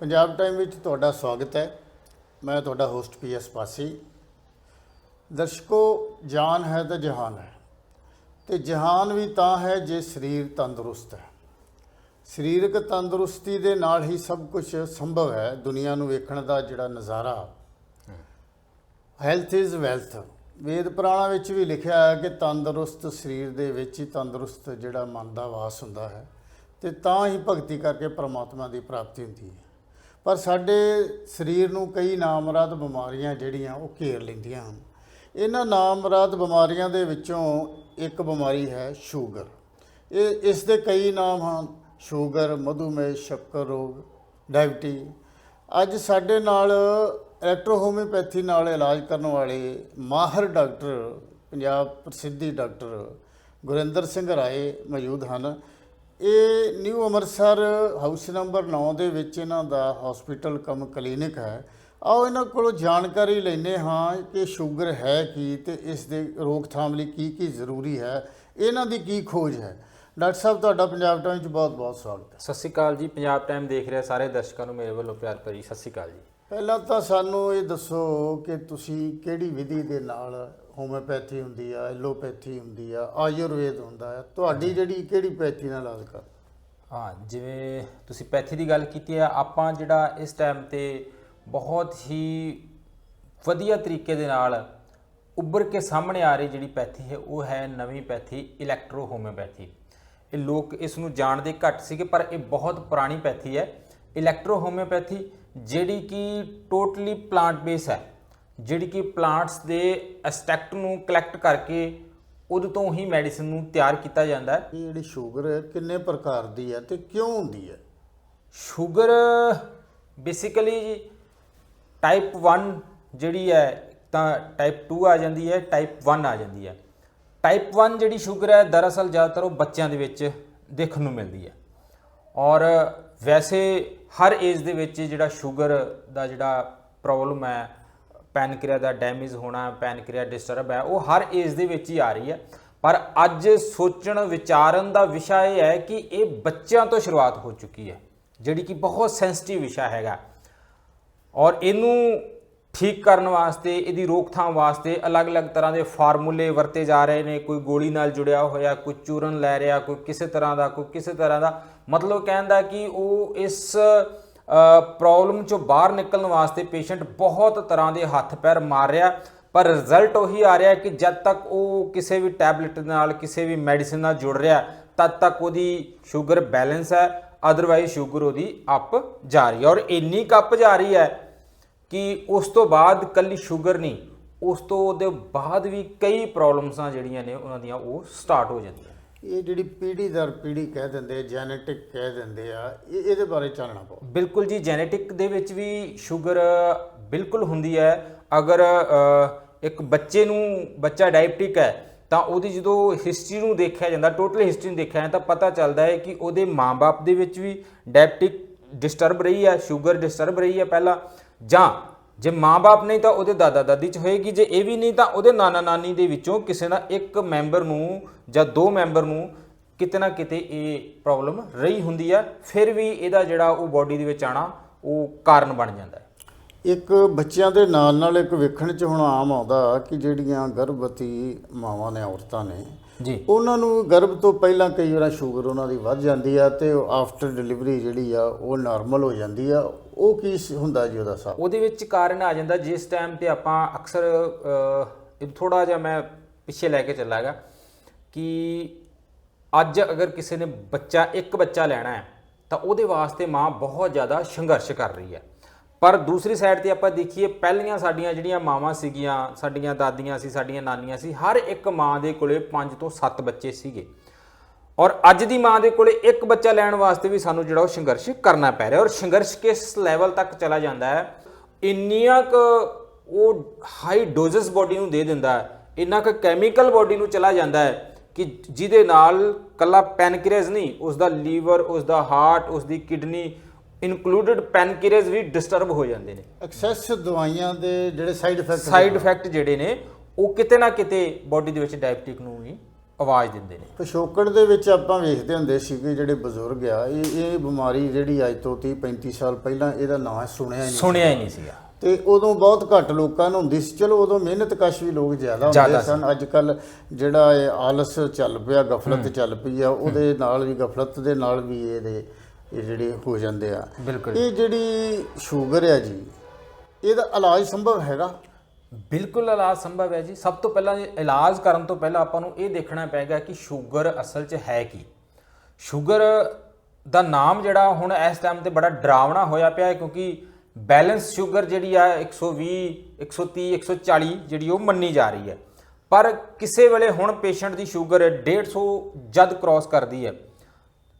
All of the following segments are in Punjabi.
ਪੰਜਾਬ ਟਾਈਮ ਵਿੱਚ ਤੁਹਾਡਾ ਸਵਾਗਤ ਹੈ। ਮੈਂ ਤੁਹਾਡਾ ਹੋਸਟ ਪੀਐਸ ਪਾਸੀ ਦਰਸ਼ਕੋ, ਜਾਨ ਹੈ ਤਾਂ ਜਹਾਨ ਹੈ। ਤੇ ਜਹਾਨ ਵੀ ਤਾਂ ਹੈ ਜੇ ਸਰੀਰ ਤੰਦਰੁਸਤ ਹੈ। ਸਰੀਰਕ ਤੰਦਰੁਸਤੀ ਦੇ ਨਾਲ ਹੀ ਸਭ ਕੁਝ ਸੰਭਵ ਹੈ। ਦੁਨੀਆ ਨੂੰ ਵੇਖਣ ਦਾ ਜਿਹੜਾ ਨਜ਼ਾਰਾ। ਹੈਲਥ ਇਜ਼ ਵੈਲਥ ਵੇਦ ਪੁਰਾਣਾ ਵਿੱਚ ਵੀ ਲਿਖਿਆ ਹੈ ਕਿ ਤੰਦਰੁਸਤ ਸਰੀਰ ਦੇ ਵਿੱਚ ਹੀ ਤੰਦਰੁਸਤ ਜਿਹੜਾ ਮਨ ਦਾ ਵਾਸ ਹੁੰਦਾ ਹੈ। ਤੇ ਤਾਂ ਹੀ ਭਗਤੀ ਕਰਕੇ ਪਰਮਾਤਮਾ ਦੀ ਪ੍ਰਾਪਤੀ ਹੁੰਦੀ ਹੈ। ਪਰ ਸਾਡੇ ਸਰੀਰ ਨੂੰ ਕਈ ਨਾਮਰਾਦ ਬਿਮਾਰੀਆਂ ਜਿਹੜੀਆਂ ਉਹ ਘੇਰ ਲੈਂਦੀਆਂ ਹਨ। ਇਹਨਾਂ ਨਾਮਰਾਦ ਬਿਮਾਰੀਆਂ ਦੇ ਵਿੱਚੋਂ ਇੱਕ ਬਿਮਾਰੀ ਹੈ ਸ਼ੂਗਰ। ਇਹ, ਇਸ ਦੇ ਕਈ ਨਾਮ ਹਨ। ਸ਼ੂਗਰ, ਮਧੂਮੇਹ, ਸ਼ੱਕਰ ਰੋਗ, ਡਾਇਬਟੀ। ਅੱਜ ਸਾਡੇ ਨਾਲ ਇਲੈਕਟ੍ਰੋਹੋਮਿਓਪੈਥੀ ਨਾਲ ਇਲਾਜ ਕਰਨ ਵਾਲੇ ਮਾਹਰ ਡਾਕਟਰ, ਪੰਜਾਬ ਪ੍ਰਸਿੱਧੀ ਡਾਕਟਰ ਗੁਰਿੰਦਰ ਸਿੰਘ ਰਾਏ ਮੌਜੂਦ ਹਨ। ਇਹ ਨਿਊ ਅੰਮ੍ਰਿਤਸਰ ਹਾਊਸ ਨੰਬਰ 9 ਦੇ ਵਿੱਚ ਇਹਨਾਂ ਦਾ ਹਸਪੀਟਲ ਕਮ ਕਲੀਨਿਕ ਹੈ। ਆਓ ਇਹਨਾਂ ਕੋਲੋਂ ਜਾਣਕਾਰੀ ਲੈਣੇ ਹਾਂ ਕਿ ਸ਼ੂਗਰ ਹੈ ਕੀ ਤੇ ਇਸ ਦੇ ਰੋਕਥਾਮ ਲਈ ਕੀ ਕੀ ਜ਼ਰੂਰੀ ਹੈ ਇਹਨਾਂ ਦੀ ਕੀ ਖੋਜ ਹੈ। ਡਾਕਟਰ ਸਾਹਿਬ ਤੁਹਾਡਾ ਪੰਜਾਬ ਟਾਈਮ 'ਚ ਬਹੁਤ ਬਹੁਤ ਸਵਾਗਤ ਹੈ। ਸਤਿ ਸ਼੍ਰੀ ਅਕਾਲ ਜੀ ਪੰਜਾਬ ਟਾਈਮ ਦੇਖ ਰਹੇ ਸਾਰੇ ਦਰਸ਼ਕਾਂ ਨੂੰ ਮੇਰੇ ਵੱਲੋਂ ਪਿਆਰ ਭਰੀ ਸਤਿ ਸ਼੍ਰੀ ਅਕਾਲ ਜੀ। ਪਹਿਲਾਂ ਤਾਂ ਸਾਨੂੰ ਇਹ ਦੱਸੋ ਕਿ ਤੁਸੀਂ ਕਿਹੜੀ ਵਿਧੀ ਦੇ ਨਾਲ ਹੋਮਿਓਪੈਥੀ ਹੁੰਦੀ ਆ ਐਲੋਪੈਥੀ ਹੁੰਦੀ ਆ ਆਯੁਰਵੇਦ ਹੁੰਦਾ ਹੈ ਤੁਹਾਡੀ ਜਿਹੜੀ ਕਿਹੜੀ ਪੈਥੀ ਨਾਲ ਇਲਾਜ ਕਰ? ਹਾਂ ਜਿਵੇਂ ਤੁਸੀਂ ਪੈਥੀ ਦੀ ਗੱਲ ਕੀਤੀ ਹੈ ਆਪਾਂ ਜਿਹੜਾ ਇਸ ਟਾਈਮ ਤੇ ਬਹੁਤ ਹੀ ਵਧੀਆ ਤਰੀਕੇ ਦੇ ਨਾਲ ਉੱਭਰ ਕੇ ਸਾਹਮਣੇ ਆ ਰਹੀ ਜਿਹੜੀ ਪੈਥੀ ਹੈ ਉਹ ਹੈ ਨਵੀਂ ਪੈਥੀ ਇਲੈਕਟ੍ਰੋ ਹੋਮਿਓਪੈਥੀ ਇਹ ਲੋਕ ਇਸ ਨੂੰ ਜਾਣਦੇ ਘੱਟ ਸੀਗੇ ਪਰ ਇਹ ਬਹੁਤ ਪੁਰਾਣੀ ਪੈਥੀ ਹੈ। ਇਲੈਕਟ੍ਰੋ ਹੋਮਿਓਪੈਥੀ ਜਿਹੜੀ ਕਿ ਟੋਟਲੀ ਪਲਾਂਟ ਬੇਸ ਹੈ। ਜਿਹੜੀ ਕਿ ਪਲਾਂਟਸ ਦੇ ਐਸਟੈਕਟ ਨੂੰ ਕਲੈਕਟ ਕਰਕੇ ਉਹਦੇ ਤੋਂ ਹੀ ਮੈਡੀਸਿਨ ਨੂੰ ਤਿਆਰ ਕੀਤਾ ਜਾਂਦਾ ਹੈ। ਇਹ ਜਿਹੜੀ ਸ਼ੂਗਰ ਹੈ ਕਿੰਨੇ ਪ੍ਰਕਾਰ ਦੀ ਹੈ ਤੇ ਕਿਉਂ ਹੁੰਦੀ ਹੈ? ਸ਼ੂਗਰ ਬੇਸਿਕਲੀ ਜੀ ਟਾਈਪ 1 ਜਿਹੜੀ ਹੈ ਤਾਂ ਟਾਈਪ 2 ਆ ਜਾਂਦੀ ਹੈ ਟਾਈਪ 1 ਆ ਜਾਂਦੀ ਹੈ। ਟਾਈਪ 1 ਜਿਹੜੀ ਸ਼ੂਗਰ ਹੈ ਦਰਅਸਲ ਜ਼ਿਆਦਾਤਰ ਉਹ ਬੱਚਿਆਂ ਦੇ ਵਿੱਚ ਦੇਖਣ ਨੂੰ ਮਿਲਦੀ ਹੈ। ਔਰ ਵੈਸੇ ਹਰ ਏਜ ਦੇ ਵਿੱਚ ਜਿਹੜਾ ਸ਼ੂਗਰ ਦਾ ਜਿਹੜਾ ਪ੍ਰੋਬਲਮ ਹੈ ਪੈਨਕ੍ਰੀਆ ਦਾ ਡੈਮੇਜ ਹੋਣਾ, ਪੈਨਕ੍ਰੀਆ ਡਿਸਟਰਬ ਹੈ, ਉਹ ਹਰ ਏਜ ਦੇ ਵਿੱਚ ਹੀ ਆ ਰਹੀ ਹੈ। ਪਰ ਅੱਜ ਸੋਚਣ, ਵਿਚਾਰਨ ਦਾ ਵਿਸ਼ਾ ਇਹ ਹੈ ਕਿ ਇਹ ਬੱਚਿਆਂ ਤੋਂ ਸ਼ੁਰੂਆਤ ਹੋ ਚੁੱਕੀ ਹੈ, ਜਿਹੜੀ ਕਿ ਬਹੁਤ ਸੈਂਸਿਟਿਵ ਵਿਸ਼ਾ ਹੈਗਾ। ਔਰ ਇਹਨੂੰ ਠੀਕ ਕਰਨ ਵਾਸਤੇ, ਇਹਦੀ ਰੋਕਥਾਮ ਵਾਸਤੇ ਅਲੱਗ-ਅਲੱਗ ਤਰ੍ਹਾਂ ਦੇ ਫਾਰਮੂਲੇ ਵਰਤੇ ਜਾ ਰਹੇ ਨੇ। ਕੋਈ ਗੋਲੀ ਨਾਲ ਜੁੜਿਆ ਹੋਇਆ, ਕੋਈ ਚੂਰਨ ਲੈ ਰਿਹਾ, ਕੋਈ ਕਿਸੇ ਤਰ੍ਹਾਂ ਦਾ, ਕੋਈ ਕਿਸੇ ਤਰ੍ਹਾਂ ਦਾ। ਮਤਲਬ ਕਹਿੰਦਾ ਕਿ ਉਹ ਇਸ ਪ੍ਰੋਬਲਮ ਚੋਂ ਬਾਹਰ ਨਿਕਲਣ ਵਾਸਤੇ ਪੇਸ਼ੈਂਟ ਬਹੁਤ ਤਰ੍ਹਾਂ ਦੇ ਹੱਥ ਪੈਰ ਮਾਰ ਰਿਹਾ। ਪਰ ਰਿਜ਼ਲਟ ਉਹੀ ਆ ਰਿਹਾ ਕਿ ਜਦ ਤੱਕ ਉਹ ਕਿਸੇ ਵੀ ਟੈਬਲੇਟ ਨਾਲ, ਕਿਸੇ ਵੀ ਮੈਡੀਸਿਨ ਨਾਲ ਜੁੜ ਰਿਹਾ, ਤਦ ਤੱਕ ਉਹਦੀ ਸ਼ੂਗਰ ਬੈਲੈਂਸ ਹੈ। ਅਦਰਵਾਈਜ਼ ਸ਼ੂਗਰ ਉਹਦੀ ਅਪ ਜਾ ਰਹੀ ਹੈ। ਔਰ ਇੰਨੀ ਕੱਪ ਜਾ ਰਹੀ ਹੈ ਕਿ ਉਸ ਤੋਂ ਬਾਅਦ ਕੱਲੀ ਸ਼ੂਗਰ ਨਹੀਂ, ਉਸ ਤੋਂ ਉਹਦੇ ਬਾਅਦ ਵੀ ਕਈ ਪ੍ਰੋਬਲਮਸਾਂ ਜਿਹੜੀਆਂ ਨੇ, ਉਹਨਾਂ ਦੀਆਂ ਉਹ ਸਟਾਰਟ ਹੋ ਜਾਂਦੀਆਂ ਇਹ ਜਿਹੜੀ ਪੀੜ੍ਹੀ ਦਰ ਪੀੜ੍ਹੀ ਕਹਿ ਦਿੰਦੇ ਜੈਨੇਟਿਕ ਕਹਿ ਦਿੰਦੇ ਆ, ਇਹ ਇਹਦੇ ਬਾਰੇ ਚਾਨਣਾ ਪਾਓ। ਬਿਲਕੁਲ ਜੀ ਜੈਨੇਟਿਕ ਦੇ ਵਿੱਚ ਵੀ ਸ਼ੂਗਰ ਬਿਲਕੁਲ ਹੁੰਦੀ ਹੈ। ਅਗਰ ਇੱਕ ਬੱਚੇ ਨੂੰ, ਬੱਚਾ ਡਾਇਬਟਿਕ ਹੈ, ਤਾਂ ਉਹਦੀ ਜਦੋਂ ਹਿਸਟਰੀ ਨੂੰ ਦੇਖਿਆ ਜਾਂਦਾ ਟੋਟਲ ਹਿਸਟਰੀ ਨੂੰ ਦੇਖਿਆ ਜਾਂਦਾ, ਤਾਂ ਪਤਾ ਚੱਲਦਾ ਹੈ ਕਿ ਉਹਦੇ ਮਾਂ-ਬਾਪ ਦੇ ਵਿੱਚ ਵੀ ਡਾਇਬਟਿਕ ਡਿਸਟਰਬ ਰਹੀ ਹੈ ਸ਼ੂਗਰ ਡਿਸਟਰਬ ਰਹੀ ਹੈ ਪਹਿਲਾਂ। ਜਾਂ ਜੇ ਮਾਂ-ਬਾਪ ਨਹੀਂ ਤਾਂ ਉਹਦੇ ਦਾਦਾ-ਦਾਦੀ ਚ ਹੋਏਗੀ ਜੇ ਇਹ ਵੀ ਨਹੀਂ ਤਾਂ ਉਹਦੇ ਨਾਨਾ-ਨਾਨੀ ਦੇ ਵਿੱਚੋਂ ਕਿਸੇ ਨਾ ਇੱਕ ਮੈਂਬਰ ਨੂੰ ਜਾਂ ਦੋ ਮੈਂਬਰ ਨੂੰ ਕਿਤੇ ਨਾ ਕਿਤੇ ਇਹ ਪ੍ਰੋਬਲਮ ਰਹੀ ਹੁੰਦੀ ਹੈ ਫਿਰ ਵੀ ਇਹਦਾ ਜਿਹੜਾ ਉਹ ਬਾਡੀ ਦੇ ਵਿੱਚ ਆਣਾ ਉਹ ਕਾਰਨ ਬਣ ਜਾਂਦਾ ਹੈ। ਇੱਕ ਬੱਚਿਆਂ ਦੇ ਨਾਲ ਨਾਲ ਇੱਕ ਵੇਖਣ 'ਚ ਹੁਣ ਆਮ ਆਉਂਦਾ ਕਿ ਜਿਹੜੀਆਂ ਗਰਭਵਤੀ ਮਾਵਾਂ ਨੇ ਔਰਤਾਂ ਨੇ ਜੀ। ਉਹਨਾਂ ਨੂੰ ਗਰਭ ਤੋਂ ਪਹਿਲਾਂ ਕਈ ਵਾਰ ਸ਼ੂਗਰ ਉਹਨਾਂ ਦੀ ਵੱਧ ਜਾਂਦੀ ਆ ਤੇ ਆਫਟਰ ਡਿਲੀਵਰੀ ਜਿਹੜੀ ਆ ਉਹ ਨਾਰਮਲ ਹੋ ਜਾਂਦੀ ਆ ਉਹ ਕੀ ਹੁੰਦਾ ਜੀ ਉਹਦਾ ਹਿਸਾਬ? ਉਹਦੇ ਵਿੱਚ ਕਾਰਨ ਆ ਜਾਂਦਾ ਜਿਸ ਟਾਈਮ ਤੇ ਆਪਾਂ ਅਕਸਰ ਅ, ਇਹ ਥੋੜਾ ਜਿਹਾ ਮੈਂ ਪਿੱਛੇ ਲੈ ਕੇ ਚੱਲਾਂਗਾ ਕਿ ਅੱਜ ਅਗਰ ਕਿਸੇ ਨੇ ਬੱਚਾ ਇੱਕ ਬੱਚਾ ਲੈਣਾ ਹੈ ਤਾਂ ਉਹਦੇ ਵਾਸਤੇ ਮਾਂ ਬਹੁਤ ਜ਼ਿਆਦਾ ਸੰਘਰਸ਼ ਕਰ ਰਹੀ ਹੈ। ਪਰ ਦੂਸਰੀ ਸਾਈਡ ਤੇ ਆਪਾਂ ਦੇਖੀਏ ਪਹਿਲੀਆਂ ਸਾਡੀਆਂ ਜਿਹੜੀਆਂ ਮਾਵਾਂ ਸੀਗੀਆਂ ਸਾਡੀਆਂ ਦਾਦੀਆਂ ਸੀ ਸਾਡੀਆਂ ਨਾਨੀਆਂ ਸੀ ਹਰ ਇੱਕ ਮਾਂ ਦੇ ਕੋਲੇ 5 ਤੋਂ 7 ਬੱਚੇ ਸੀਗੇ। ਔਰ ਅੱਜ ਦੀ ਮਾਂ ਦੇ ਕੋਲੇ ਇੱਕ ਬੱਚਾ ਲੈਣ ਵਾਸਤੇ ਵੀ ਸਾਨੂੰ ਜਿਹੜਾ ਉਹ ਸੰਘਰਸ਼ ਕਰਨਾ ਪੈ ਰਿਹਾ ਔਰ ਸੰਘਰਸ਼ ਕਿਸ ਲੈਵਲ ਤੱਕ ਚਲਾ ਜਾਂਦਾ ਹੈ? ਇੰਨੀਆਂ ਕੁ ਉਹ ਹਾਈ ਡੋਜ਼ਸ ਬਾਡੀ ਨੂੰ ਦੇ ਦਿੰਦਾ ਹੈ। ਇੰਨਾ ਕੁ ਕੈਮੀਕਲ ਬਾਡੀ ਨੂੰ ਚਲਾ ਜਾਂਦਾ ਹੈ ਕਿ ਜਿਹਦੇ ਨਾਲ ਕੱਲਾ ਪੈਨਕ੍ਰੀਅਸ ਨਹੀਂ ਉਸ ਦਾ ਲੀਵਰ ਉਸ ਦਾ ਹਾਰਟ ਉਸ ਦੀ ਕਿਡਨੀ ਇਨਕਲੂਡਡ ਪੈਨਕ੍ਰੀਅਸ ਵੀ ਡਿਸਟਰਬ ਹੋ ਜਾਂਦੇ ਨੇ। ਐਕਸੈਸ ਦਵਾਈਆਂ ਦੇ ਜਿਹੜੇ ਸਾਈਡ ਇਫੈਕਟ ਸਾਈਡ ਇਫੈਕਟ ਜਿਹੜੇ ਨੇ ਉਹ ਕਿਤੇ ਨਾ ਕਿਤੇ ਬਾਡੀ ਦੇ ਵਿੱਚ ਡਾਇਬਟਿਕ ਨੂੰ ਵੀ ਆਵਾਜ਼ ਦਿੰਦੇ ਨੇ। ਪਿਛੋਕੜ ਦੇ ਵਿੱਚ ਆਪਾਂ ਵੇਖਦੇ ਹੁੰਦੇ ਸੀ ਕਿ ਜਿਹੜੇ ਬਜ਼ੁਰਗ ਆ ਇਹ ਇਹ ਬਿਮਾਰੀ ਜਿਹੜੀ ਅੱਜ ਤੋਂ 30 35 ਸਾਲ ਪਹਿਲਾਂ ਇਹਦਾ ਨਾਂ ਸੁਣਿਆ ਹੀ ਨਹੀਂ ਸੁਣਿਆ ਹੀ ਨਹੀਂ ਸੀਗਾ। ਤੇ ਉਦੋਂ ਬਹੁਤ ਘੱਟ ਲੋਕਾਂ ਨੂੰ ਹੁੰਦੀ ਸੀ। ਚਲੋ ਉਦੋਂ ਮਿਹਨਤ ਕਸ਼ ਵੀ ਲੋਕ ਜ਼ਿਆਦਾ ਹੁੰਦੇ ਸਨ। ਅੱਜ ਕੱਲ ਜਿਹੜਾ ਇਹ ਆਲਸ ਚੱਲ ਪਿਆ ਗਫਲਤ ਚੱਲ ਪਈ ਆ ਉਹਦੇ ਨਾਲ ਵੀ ਗਫਲਤ ਦੇ ਨਾਲ ਵੀ ਇਹਦੇ ਇਹ ਜਿਹੜੇ ਹੋ ਜਾਂਦੇ ਆ। ਇਹ ਜਿਹੜੀ ਸ਼ੂਗਰ ਆ ਜੀ ਇਹਦਾ ਇਲਾਜ ਸੰਭਵ ਹੈਗਾ? ਬਿਲਕੁਲ ਇਲਾਜ ਸੰਭਵ ਹੈ ਜੀ। ਸਭ ਤੋਂ ਪਹਿਲਾਂ ਇਲਾਜ ਕਰਨ ਤੋਂ ਪਹਿਲਾਂ ਆਪਾਂ ਨੂੰ ਇਹ ਦੇਖਣਾ ਪਏਗਾ ਕਿ ਸ਼ੂਗਰ ਅਸਲ 'ਚ ਹੈ ਕੀ। ਸ਼ੂਗਰ ਦਾ ਨਾਮ ਜਿਹੜਾ ਹੁਣ ਇਸ ਟਾਈਮ ਤੇ ਬੜਾ ਡਰਾਵਣਾ ਹੋਇਆ ਪਿਆ ਹੈ ਕਿਉਂਕਿ ਬੈਲੈਂਸ ਸ਼ੂਗਰ ਜਿਹੜੀ ਆ 120 130 140 ਜਿਹੜੀ ਉਹ ਮੰਨੀ ਜਾ ਰਹੀ ਹੈ। ਪਰ ਕਿਸੇ ਵੇਲੇ ਹੁਣ ਪੇਸ਼ੈਂਟ ਦੀ ਸ਼ੂਗਰ 150 ਜਦ ਕ੍ਰਾਸ ਕਰਦੀ ਹੈ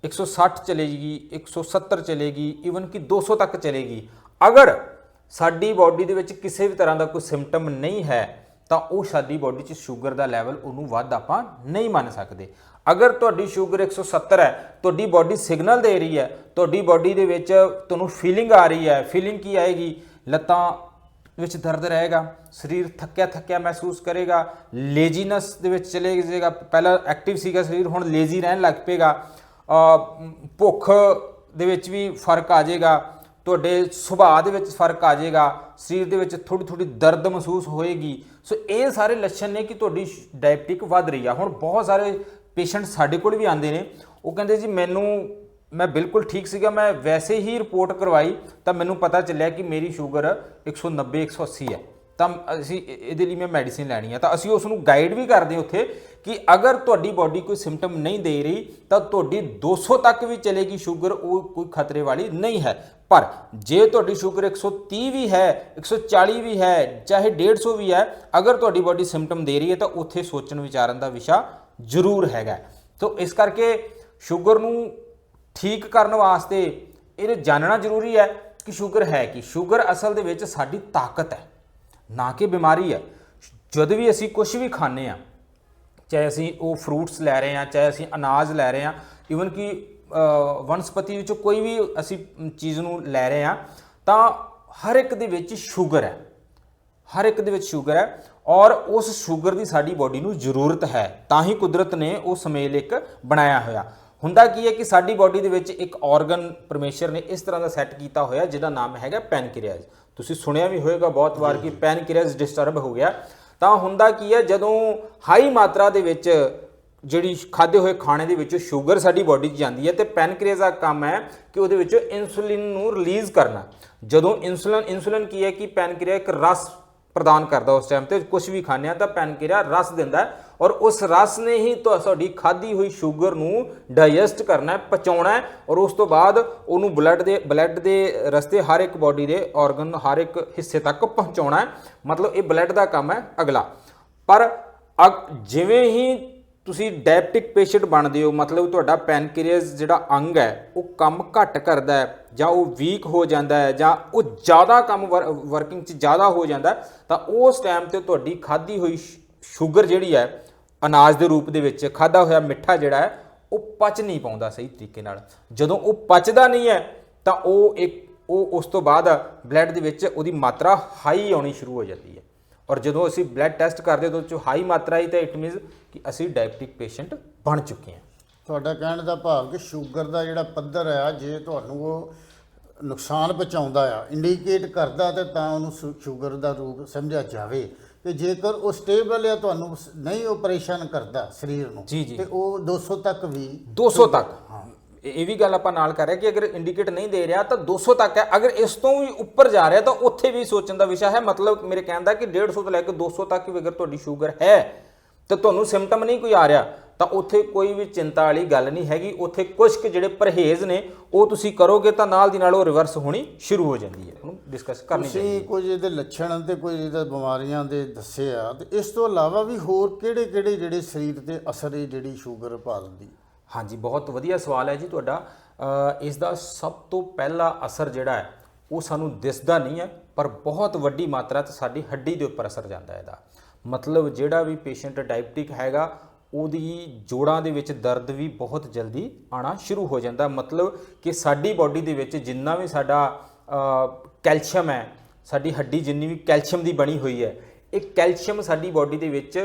160 ਚਲੇਗੀ 170 ਚਲੇਗੀ ਈਵਨ ਕਿ 200 ਤੱਕ ਚਲੇਗੀ। ਅਗਰ ਸਾਡੀ ਬਾਡੀ ਦੇ ਵਿੱਚ ਕਿਸੇ ਵੀ ਤਰ੍ਹਾਂ ਦਾ ਕੋਈ ਸਿੰਪਟਮ ਨਹੀਂ ਹੈ, ਤਾਂ ਉਹ ਸਾਡੀ ਬਾਡੀ 'ਚ ਸ਼ੂਗਰ ਦਾ ਲੈਵਲ ਉਹਨੂੰ ਵੱਧ ਆਪਾਂ ਨਹੀਂ ਮੰਨ ਸਕਦੇ। ਅਗਰ ਤੁਹਾਡੀ ਸ਼ੂਗਰ 170 ਹੈ, ਤੁਹਾਡੀ ਬਾਡੀ ਸਿਗਨਲ ਦੇ ਰਹੀ ਹੈ, ਤੁਹਾਡੀ ਬਾਡੀ ਦੇ ਵਿੱਚ ਤੁਹਾਨੂੰ ਫੀਲਿੰਗ ਆ ਰਹੀ ਹੈ ਫੀਲਿੰਗ ਕੀ ਆਏਗੀ? ਲੱਤਾਂ ਵਿੱਚ ਦਰਦ ਰਹੇਗਾ, ਸਰੀਰ ਥੱਕਿਆ ਥੱਕਿਆ ਮਹਿਸੂਸ ਕਰੇਗਾ ਲੇਜ਼ੀਨੈਸ ਦੇ ਵਿੱਚ ਚਲੇ ਜਾਏਗਾ। ਪਹਿਲਾਂ ਐਕਟਿਵ ਸੀਗਾ ਸਰੀਰ, ਹੁਣ ਲੇਜ਼ੀ ਰਹਿਣ ਲੱਗ ਪਏਗਾ। ਭੁੱਖ ਦੇ ਵਿੱਚ ਵੀ ਫ਼ਰਕ ਆ ਜਾਏਗਾ। ਤੁਹਾਡੇ ਸੁਭਾਅ ਦੇ ਵਿੱਚ ਫ਼ਰਕ ਆ ਜਾਏਗਾ, ਸਰੀਰ ਦੇ ਵਿੱਚ ਥੋੜੀ ਥੋੜੀ ਦਰਦ ਮਹਿਸੂਸ ਹੋਏਗੀ। ਸੋ ਇਹ ਸਾਰੇ ਲੱਛਣ ਨੇ ਕਿ ਤੁਹਾਡੀ ਡਾਇਬਟਿਕ ਵੱਧ ਰਹੀ ਆ। ਹੁਣ ਬਹੁਤ ਸਾਰੇ ਪੇਸ਼ੈਂਟ ਸਾਡੇ ਕੋਲ ਵੀ ਆਉਂਦੇ ਨੇ। ਉਹ ਕਹਿੰਦੇ ਜੀ, ਮੈਨੂੰ, ਮੈਂ ਬਿਲਕੁਲ ਠੀਕ ਸੀਗਾ, ਮੈਂ ਵੈਸੇ ਹੀ ਰਿਪੋਰਟ ਕਰਵਾਈ ਤਾਂ ਮੈਨੂੰ ਪਤਾ ਚੱਲਿਆ ਕਿ ਮੇਰੀ ਸ਼ੂਗਰ 190 180 ਹੈ। ਤਾਂ ਅਸੀਂ ਇਹਦੇ ਲਈ ਮੈਂ ਮੈਡੀਸਿਨ ਲੈਣੀ ਹੈ ਤਾਂ ਅਸੀਂ ਉਸ ਨੂੰ ਗਾਈਡ ਵੀ ਕਰਦੇ ਹਾਂ ਉੱਥੇ ਕਿ ਅਗਰ ਤੁਹਾਡੀ ਬਾਡੀ ਕੋਈ ਸਿੰਪਟਮ ਨਹੀਂ ਦੇ ਰਹੀ, ਤਾਂ ਤੁਹਾਡੀ 200 ਤੱਕ ਵੀ ਚਲੇਗੀ ਸ਼ੂਗਰ ਉਹ ਕੋਈ ਖਤਰੇ ਵਾਲੀ ਨਹੀਂ ਹੈ। ਪਰ ਜੇ ਤੁਹਾਡੀ ਸ਼ੂਗਰ 130 ਵੀ ਹੈ 140 ਵੀ ਹੈ, ਚਾਹੇ 150 ਵੀ ਹੈ, ਅਗਰ ਤੁਹਾਡੀ ਬਾਡੀ ਸਿੰਪਟਮ ਦੇ ਰਹੀ ਹੈ, ਤਾਂ ਉੱਥੇ ਸੋਚਣ ਵਿਚਾਰਨ ਦਾ ਵਿਸ਼ਾ ਜ਼ਰੂਰ ਹੈਗਾ ਤੋਂ ਇਸ ਕਰਕੇ ਸ਼ੂਗਰ ਨੂੰ ਠੀਕ ਕਰਨ ਵਾਸਤੇ ਇਹ ਜਾਣਨਾ ਜ਼ਰੂਰੀ ਹੈ ਕਿ ਸ਼ੂਗਰ ਹੈ ਕੀ। ਸ਼ੂਗਰ ਅਸਲ ਦੇ ਵਿੱਚ ਸਾਡੀ ਤਾਕਤ ਹੈ। ਨਾ ਕਿ ਬਿਮਾਰੀ ਹੈ ਜਦ ਵੀ ਅਸੀਂ ਕੁਝ ਵੀ ਖਾਂਦੇ ਆ ਚਾਹੇ ਅਸੀਂ ਉਹ ਫਰੂਟਸ ਲੈ ਰਹੇ ਹਾਂ ਚਾਹੇ ਅਸੀਂ ਅਨਾਜ ਲੈ ਰਹੇ ਹਾਂ ਈਵਨ ਕਿ ਅ, ਵਨਸਪਤੀ ਵਿੱਚੋਂ ਕੋਈ ਵੀ ਅਸੀਂ ਚੀਜ਼ ਨੂੰ ਲੈ ਰਹੇ ਹਾਂ ਤਾਂ ਹਰ ਇੱਕ ਦੇ ਵਿੱਚ ਸ਼ੂਗਰ ਹੈ। ਹਰ ਇੱਕ ਦੇ ਵਿੱਚ ਸ਼ੂਗਰ ਹੈ ਔਰ ਉਸ ਸ਼ੂਗਰ ਦੀ ਸਾਡੀ ਬਾਡੀ ਨੂੰ ਜ਼ਰੂਰਤ ਹੈ। ਤਾਂ ਹੀ ਕੁਦਰਤ ਨੇ ਉਹ ਸਮੇਲ ਇੱਕ ਬਣਾਇਆ ਹੋਇਆ। ਹੁੰਦਾ ਕੀ ਹੈ ਕਿ ਸਾਡੀ ਬਾਡੀ ਦੇ ਵਿੱਚ ਇੱਕ ਆਰਗਨ ਪਰਮੇਸ਼ਰ ਨੇ ਇਸ ਤਰ੍ਹਾਂ ਦਾ ਸੈੱਟ ਕੀਤਾ ਹੋਇਆ ਜਿਹਦਾ ਨਾਮ ਹੈਗਾ ਪੈਨਕ੍ਰੀਆਸ। ਤੁਸੀਂ ਸੁਣਿਆ ਵੀ ਹੋਵੇਗਾ ਬਹੁਤ ਵਾਰ ਕਿ ਪੈਨਕ੍ਰੀਆਸ ਡਿਸਟਰਬ ਹੋ ਗਿਆ। ਤਾਂ ਹੁੰਦਾ ਕੀ ਹੈ ਜਦੋਂ ਹਾਈ ਮਾਤਰਾ ਦੇ ਵਿੱਚ ਜਿਹੜੀ ਖਾਦੇ ਹੋਏ ਖਾਣੇ ਦੇ ਵਿੱਚੋਂ ਸ਼ੂਗਰ ਸਾਡੀ ਬਾਡੀ 'ਚ ਜਾਂਦੀ ਹੈ ਤੇ ਪੈਨਕ੍ਰੀਆਸ ਦਾ ਕੰਮ ਹੈ ਕਿ ਉਹਦੇ ਵਿੱਚੋਂ ਇਨਸੂਲਿਨ ਨੂੰ ਰਿਲੀਜ਼ ਕਰਨਾ। ਜਦੋਂ ਇਨਸੂਲਿਨ ਇਨਸੂਲਿਨ ਕੀ ਹੈ ਕਿ ਪੈਨਕ੍ਰੀਆ ਇੱਕ ਰਸ ਪ੍ਰਦਾਨ ਕਰਦਾ ਉਸ ਟਾਈਮ ਤੇ ਕੁਝ ਵੀ ਖਾਂਦੇ ਆ ਤਾਂ ਪੈਨਕ੍ਰੀਆ ਰਸ ਦਿੰਦਾ ਔਰ ਉਸ ਰਸ ਨੇ ਹੀ ਤੁਹਾਡੀ ਖਾਧੀ ਹੋਈ ਸ਼ੂਗਰ ਨੂੰ ਡਾਈਜੈਸਟ ਕਰਨਾ ਹੈ, ਪਚਾਉਣਾ ਹੈ ਔਰ ਉਸ ਤੋਂ ਬਾਅਦ ਉਹਨੂੰ ਬਲੱਡ ਦੇ ਬਲੱਡ ਦੇ ਰਸਤੇ ਹਰ ਇੱਕ ਬਾਡੀ ਦੇ ਆਰਗਨ ਹਰ ਇੱਕ ਹਿੱਸੇ ਤੱਕ ਪਹੁੰਚਾਉਣਾ ਹੈ। ਮਤਲਬ ਇਹ ਬਲੱਡ ਦਾ ਕੰਮ ਹੈ ਅਗਲਾ। ਪਰ ਅਗ- ਜਿਵੇਂ ਹੀ ਤੁਸੀਂ ਡਾਇਬਟਿਕ ਪੇਸ਼ੈਂਟ ਬਣਦੇ ਹੋ, ਮਤਲਬ ਤੁਹਾਡਾ ਪੈਨਕ੍ਰੀਅਸ ਜਿਹੜਾ ਅੰਗ ਹੈ, ਉਹ ਕੰਮ ਘੱਟ ਕਰਦਾ ਹੈ ਜਾਂ ਉਹ ਵੀਕ ਹੋ ਜਾਂਦਾ ਹੈ ਜਾਂ ਉਹ ਜ਼ਿਆਦਾ ਕੰਮ ਵਰਕਿੰਗ 'ਚ ਜ਼ਿਆਦਾ ਹੋ ਜਾਂਦਾ ਤਾਂ ਉਸ ਟਾਈਮ ਤੇ ਤੁਹਾਡੀ ਖਾਧੀ ਹੋਈ ਸ਼ੂਗਰ ਜਿਹੜੀ ਹੈ ਅਨਾਜ ਦੇ ਰੂਪ ਦੇ ਵਿੱਚ ਖਾਦਾ ਹੋਇਆ ਮਿੱਠਾ ਜਿਹੜਾ ਹੈ, ਉਹ ਪਚ ਨਹੀਂ ਪਾਉਂਦਾ ਸਹੀ ਤਰੀਕੇ ਨਾਲ। ਜਦੋਂ ਉਹ ਪਚਦਾ ਨਹੀਂ ਹੈ, ਤਾਂ ਉਹ ਇੱਕ, ਉਹ ਉਸ ਤੋਂ ਬਾਅਦ ਬਲੱਡ ਦੇ ਵਿੱਚ ਉਹਦੀ ਮਾਤਰਾ ਹਾਈ ਆਉਣੀ ਸ਼ੁਰੂ ਹੋ ਜਾਂਦੀ ਹੈ। ਔਰ ਜਦੋਂ ਅਸੀਂ ਬਲੱਡ ਟੈਸਟ ਕਰਦੇ ਹਾਂ, ਤਾਂ ਉਹ 'ਚ ਹਾਈ ਮਾਤਰਾ ਹੀ ਤਾਂ ਇਟ ਮੀਨਸ ਕਿ ਅਸੀਂ ਡਾਇਬਟਿਕ ਪੇਸ਼ੈਂਟ ਬਣ ਚੁੱਕੇ ਹਾਂ। ਤੁਹਾਡਾ ਕਹਿਣ ਦਾ ਭਾਵ ਕਿ ਸ਼ੂਗਰ ਦਾ ਜਿਹੜਾ ਪੱਧਰ ਆ, ਜੇ ਤੁਹਾਨੂੰ ਉਹ ਨੁਕਸਾਨ ਪਹੁੰਚਾਉਂਦਾ ਆ ਇੰਡੀਕੇਟ ਕਰਦਾ ਤੇ ਤਾਂ ਉਹਨੂੰ ਸ਼ੂ- ਸ਼ੂਗਰ ਦਾ ਰੂਪ ਸਮਝਿਆ ਜਾਵੇ। ਕਿ ਜੇਕਰ ਉਹ ਸਟੇਬਲ ਆ ਤੁਹਾਨੂੰ ਨਹੀਂ ਉਹ ਪਰੇਸ਼ਾਨ ਕਰਦਾ ਸਰੀਰ ਨੂੰ ਜੀ, ਜੀ। ਤੇ ਉਹ 200 ਤੱਕ ਵੀ 200 ਤੱਕ। ਇਹ ਇਹ ਵੀ ਗੱਲ ਆਪਾਂ ਨਾਲ ਕਰ ਰਹੇ ਕਿ ਅਗਰ ਇੰਡੀਕੇਟ ਨਹੀਂ ਦੇ ਰਿਹਾ ਤਾਂ 200 ਤੱਕ ਹੈ। ਅਗਰ ਇਸ ਤੋਂ ਵੀ ਉੱਪਰ ਜਾ ਰਿਹਾ ਤਾਂ ਉੱਥੇ ਵੀ ਸੋਚਣ ਦਾ ਵਿਸ਼ਾ ਹੈ। ਮਤਲਬ ਮੇਰੇ ਕਹਿਣ ਦਾ ਕਿ 150 ਤੋਂ ਲੈ ਕੇ 200 ਤੱਕ ਵੀ ਅਗਰ ਤੁਹਾਡੀ ਸ਼ੂਗਰ ਹੈ ਤਾਂ ਤੁਹਾਨੂੰ ਸਿੰਪਟਮ ਨਹੀਂ ਕੋਈ ਆ ਰਿਹਾ ਤਾਂ ਉੱਥੇ ਕੋਈ ਵੀ ਚਿੰਤਾ ਵਾਲੀ ਗੱਲ ਨਹੀਂ ਹੈਗੀ। ਉੱਥੇ ਕੁਝ ਕੁ ਜਿਹੜੇ ਪਰਹੇਜ਼ ਨੇ ਉਹ ਤੁਸੀਂ ਕਰੋਗੇ ਤਾਂ ਨਾਲ ਦੀ ਨਾਲ ਉਹ ਰਿਵਰਸ ਹੋਣੀ ਸ਼ੁਰੂ ਹੋ ਜਾਂਦੀ ਹੈ। ਉਹਨੂੰ ਡਿਸਕਸ ਕਰਨੀ ਚਾਹੀਦੀ ਤੁਸੀਂ ਕੁਝ ਇਹਦੇ ਲੱਛਣ ਤੇ ਕੁਝ ਇਹਦੇ ਬਿਮਾਰੀਆਂ ਦੇ ਦੱਸੇ ਆ ਤੇ ਇਸ ਤੋਂ ਇਲਾਵਾ ਵੀ ਹੋਰ ਕਿਹੜੇ ਕਿਹੜੇ ਜਿਹੜੇ ਸਰੀਰ ਤੇ ਅਸਰ ਇਹ ਜਿਹੜੀ ਸ਼ੂਗਰ ਪਾ ਦਿੰਦੀ? ਹਾਂਜੀ ਬਹੁਤ ਵਧੀਆ ਸਵਾਲ ਹੈ ਜੀ ਤੁਹਾਡਾ। ਇਸ ਦਾ ਸਭ ਤੋਂ ਪਹਿਲਾ ਅਸਰ ਜਿਹੜਾ ਹੈ ਉਹ ਸਾਨੂੰ ਦਿਸਦਾ ਨਹੀਂ ਹੈ ਪਰ ਬਹੁਤ ਵੱਡੀ ਮਾਤਰਾ 'ਚ ਸਾਡੀ ਹੱਡੀ ਦੇ ਉੱਪਰ ਅਸਰ ਜਾਂਦਾ ਹੈ ਇਹਦਾ। ਮਤਲਬ ਜਿਹੜਾ ਵੀ ਪੇਸ਼ੈਂਟ ਡਾਇਬਟਿਕ ਹੈਗਾ, ਉਹਦੀ ਜੋੜਾਂ ਦੇ ਵਿੱਚ ਦਰਦ ਵੀ ਬਹੁਤ ਜਲਦੀ ਆਣਾ ਸ਼ੁਰੂ ਹੋ ਜਾਂਦਾ। ਮਤਲਬ ਕਿ ਸਾਡੀ ਬਾਡੀ ਦੇ ਵਿੱਚ ਜਿੰਨਾ ਵੀ ਸਾਡਾ ਕੈਲਸ਼ੀਅਮ ਹੈ, ਸਾਡੀ ਹੱਡੀ ਜਿੰਨੀ ਵੀ ਕੈਲਸ਼ੀਅਮ ਦੀ ਬਣੀ ਹੋਈ ਹੈ, ਇਹ ਕੈਲਸ਼ੀਅਮ ਸਾਡੀ ਬਾਡੀ ਦੇ ਵਿੱਚ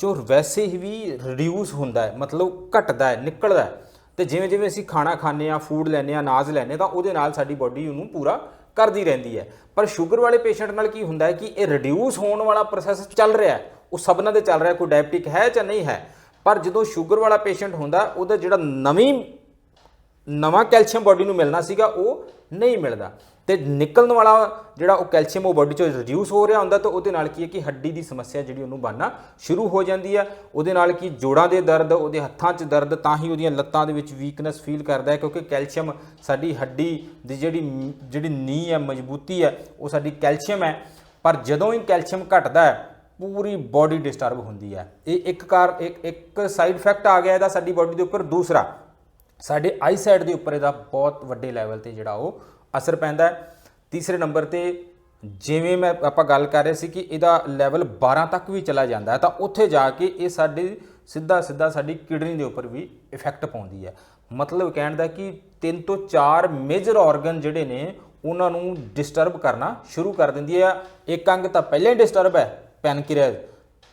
ਜੋ ਵੈਸੇ ਹੀ ਵੀ ਰਿਡਿਊਸ ਹੁੰਦਾ ਹੈ, ਮਤਲਬ ਘਟਦਾ ਹੈ, ਨਿਕਲਦਾ ਹੈ। ਤੇ ਜਿਵੇਂ ਜਿਵੇਂ ਅਸੀਂ ਖਾਣਾ ਖਾਂਦੇ ਆ ਫੂਡ ਲੈਂਦੇ ਆ ਅਨਾਜ ਲੈਂਦੇ ਹਾਂ, ਤਾਂ ਉਹਦੇ ਨਾਲ ਸਾਡੀ ਬਾਡੀ ਉਹਨੂੰ ਪੂਰਾ ਕਰਦੀ ਰਹਿੰਦੀ ਹੈ। ਪਰ ਸ਼ੂਗਰ ਵਾਲੇ ਪੇਸ਼ੈਂਟ ਨਾਲ ਕੀ ਹੁੰਦਾ ਹੈ ਕਿ ਇਹ ਰਿਡਿਊਸ ਹੋਣ ਵਾਲਾ ਪ੍ਰੋਸੈਸ ਚੱਲ ਰਿਹਾ ਹੈ। ਉਹ ਸਭਨਾਂ ਦੇ ਚੱਲ ਰਿਹਾ ਕੋਈ ਡਾਇਬਟਿਕ ਹੈ ਜਾਂ ਨਹੀਂ ਹੈ। ਪਰ ਜਦੋਂ ਸ਼ੂਗਰ ਵਾਲਾ ਪੇਸ਼ੈਂਟ ਹੁੰਦਾ, ਉਹਦਾ ਜਿਹੜਾ ਨਵੀਂ, ਨਵਾਂ ਕੈਲਸ਼ੀਅਮ ਬਾਡੀ ਨੂੰ ਮਿਲਣਾ ਸੀਗਾ, ਉਹ ਨਹੀਂ ਮਿਲਦਾ। ਤੇ ਨਿਕਲਣ ਵਾਲਾ ਜਿਹੜਾ ਉਹ ਕੈਲਸ਼ੀਅਮ ਉਹ ਬਾਡੀ ਚੋਂ ਰਿਡਿਊਸ ਹੋ ਰਿਹਾ ਹੁੰਦਾ ਤਾਂ ਉਹਦੇ ਨਾਲ ਕੀ ਹੈ ਕਿ ਹੱਡੀ ਦੀ ਸਮੱਸਿਆ ਜਿਹੜੀ ਉਹਨੂੰ ਬਣਨਾ ਸ਼ੁਰੂ ਹੋ ਜਾਂਦੀ ਹੈ। ਉਹਦੇ ਨਾਲ ਕੀ ਜੋੜਾਂ ਦੇ ਦਰਦ, ਉਹਦੇ ਹੱਥਾਂ 'ਚ ਦਰਦ ਤਾਂ ਹੀ ਉਹਦੀਆਂ ਲੱਤਾਂ ਦੇ ਵਿੱਚ ਵੀਕਨੈਸ ਫੀਲ ਕਰਦਾ ਹੈ ਕਿਉਂਕਿ ਕੈਲਸ਼ੀਅਮ ਸਾਡੀ ਹੱਡੀ ਦੀ ਜਿਹੜੀ ਜਿਹੜੀ ਨੀਂਹ ਹੈ, ਮਜ਼ਬੂਤੀ ਹੈ, ਉਹ ਸਾਡੀ ਕੈਲਸ਼ੀਅਮ ਹੈ। ਪਰ ਜਦੋਂ ਹੀ ਕੈਲਸ਼ੀਅਮ ਘਟਦਾ ਹੈ, ਪੂਰੀ ਬਾਡੀ ਡਿਸਟਰਬ ਹੁੰਦੀ ਹੈ। ਇਹ ਇੱਕ ਕਾਰ, ਇੱਕ ਇੱਕ ਸਾਈਡ ਇਫੈਕਟ ਆ ਗਿਆ ਇਹਦਾ ਸਾਡੀ ਬਾਡੀ ਦੇ ਉੱਪਰ। ਦੂਸਰਾ, ਸਾਡੇ ਆਈ ਸਾਈਡ ਦੇ ਉੱਪਰ ਇਹਦਾ ਬਹੁਤ ਵੱਡੇ ਲੈਵਲ ਤੇ ਜਿਹੜਾ ਉਹ ਅਸਰ ਪੈਂਦਾ ਹੈ। ਤੀਸਰੇ ਨੰਬਰ ਤੇ ਜਿਵੇਂ ਮੈਂ ਆਪਾਂ ਗੱਲ ਕਰ ਰਹੇ ਸੀ ਕਿ ਇਹਦਾ ਲੈਵਲ 12 ਤੱਕ ਵੀ ਚਲਾ ਜਾਂਦਾ ਹੈ, ਤਾਂ ਉੱਥੇ ਜਾ ਕੇ ਇਹ ਸਾਡੇ ਸਿੱਧਾ ਸਿੱਧਾ ਸਾਡੀ ਕਿਡਨੀ ਦੇ ਉੱਪਰ ਵੀ ਇਫੈਕਟ ਪਾਉਂਦੀ ਹੈ। ਮਤਲਬ ਕਹਿਣ ਦਾ ਕਿ ਤਿੰਨ ਤੋਂ ਚਾਰ ਮੇਜਰ ਆਰਗਨ ਜਿਹੜੇ ਨੇ, ਉਹਨਾਂ ਨੂੰ ਡਿਸਟਰਬ ਕਰਨਾ ਸ਼ੁਰੂ ਕਰ ਦਿੰਦੀ ਹੈ। ਇੱਕ ਅੰਗ ਤਾਂ ਪਹਿਲਾਂ ਹੀ ਡਿਸਟਰਬ ਹੈ ਪੈਨਕ੍ਰੀਅਸ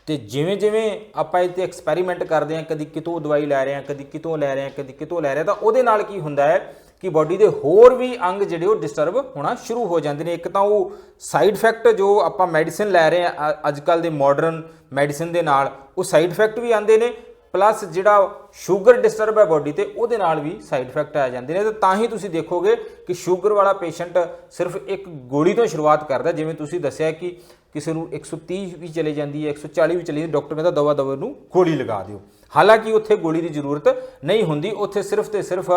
ਤੇ ਜਿਵੇਂ ਜਿਵੇਂ ਆਪਾਂ ਇਹ ਤੇ ਐਕਸਪੈਰੀਮੈਂਟ ਕਰਦੇ ਹਾਂ, ਕਦੀ ਕਿਤੋਂ ਦਵਾਈ ਲੈ ਰਹੇ ਹਾਂ, ਕਦੀ ਕਿਤੋਂ ਲੈ ਰਹੇ ਹਾਂ, ਕਦੀ ਕਿਤੋਂ ਲੈ ਰਹੇ ਹਾਂ, ਤਾਂ ਉਹਦੇ ਨਾਲ ਕੀ ਹੁੰਦਾ ਹੈ ਕਿ ਬਾਡੀ ਦੇ ਹੋਰ ਵੀ ਅੰਗ ਜਿਹੜੇ ਉਹ ਡਿਸਟਰਬ ਹੋਣਾ ਸ਼ੁਰੂ ਹੋ ਜਾਂਦੇ ਨੇ। ਇੱਕ ਤਾਂ ਉਹ ਸਾਈਡ ਇਫੈਕਟ ਜੋ ਆਪਾਂ ਮੈਡੀਸਿਨ ਲੈ ਰਹੇ ਹਾਂ ਅੱਜ ਕੱਲ ਦੇ ਮਾਡਰਨ ਮੈਡੀਸਿਨ ਦੇ ਨਾਲ, ਉਹ ਸਾਈਡ ਇਫੈਕਟ ਵੀ ਆਉਂਦੇ ਨੇ ਪਲੱਸ ਜਿਹੜਾ ਸ਼ੂਗਰ ਡਿਸਟਰਬ ਹੈ ਬਾਡੀ ਤੇ, ਉਹਦੇ ਨਾਲ ਵੀ ਸਾਈਡ ਇਫੈਕਟ ਆ ਜਾਂਦੇ ਨੇ। ਤੇ ਤਾਂ ਹੀ ਤੁਸੀਂ ਦੇਖੋਗੇ ਕਿ ਸ਼ੂਗਰ ਵਾਲਾ ਪੇਸ਼ੈਂਟ ਸਿਰਫ ਇੱਕ ਗੋਲੀ ਤੋਂ ਸ਼ੁਰੂਆਤ ਕਰਦਾ ਜਿਵੇਂ ਤੁਸੀਂ ਦੱਸਿਆ ਕਿ ਕਿਸੇ ਨੂੰ 130 ਵੀ ਚਲੇ ਜਾਂਦੀ ਹੈ 140 ਵੀ ਚਲੀ ਜਾਂਦੀ ਡਾਕਟਰ ਕਹਿੰਦਾ ਦਵਾ ਦਵਾ ਨੂੰ ਗੋਲੀ ਲਗਾ ਦਿਓ। ਹਾਲਾਂਕਿ ਉੱਥੇ ਗੋਲੀ ਦੀ ਜ਼ਰੂਰਤ ਨਹੀਂ ਹੁੰਦੀ। ਉੱਥੇ ਸਿਰਫ ਤੇ ਸਿਰਫ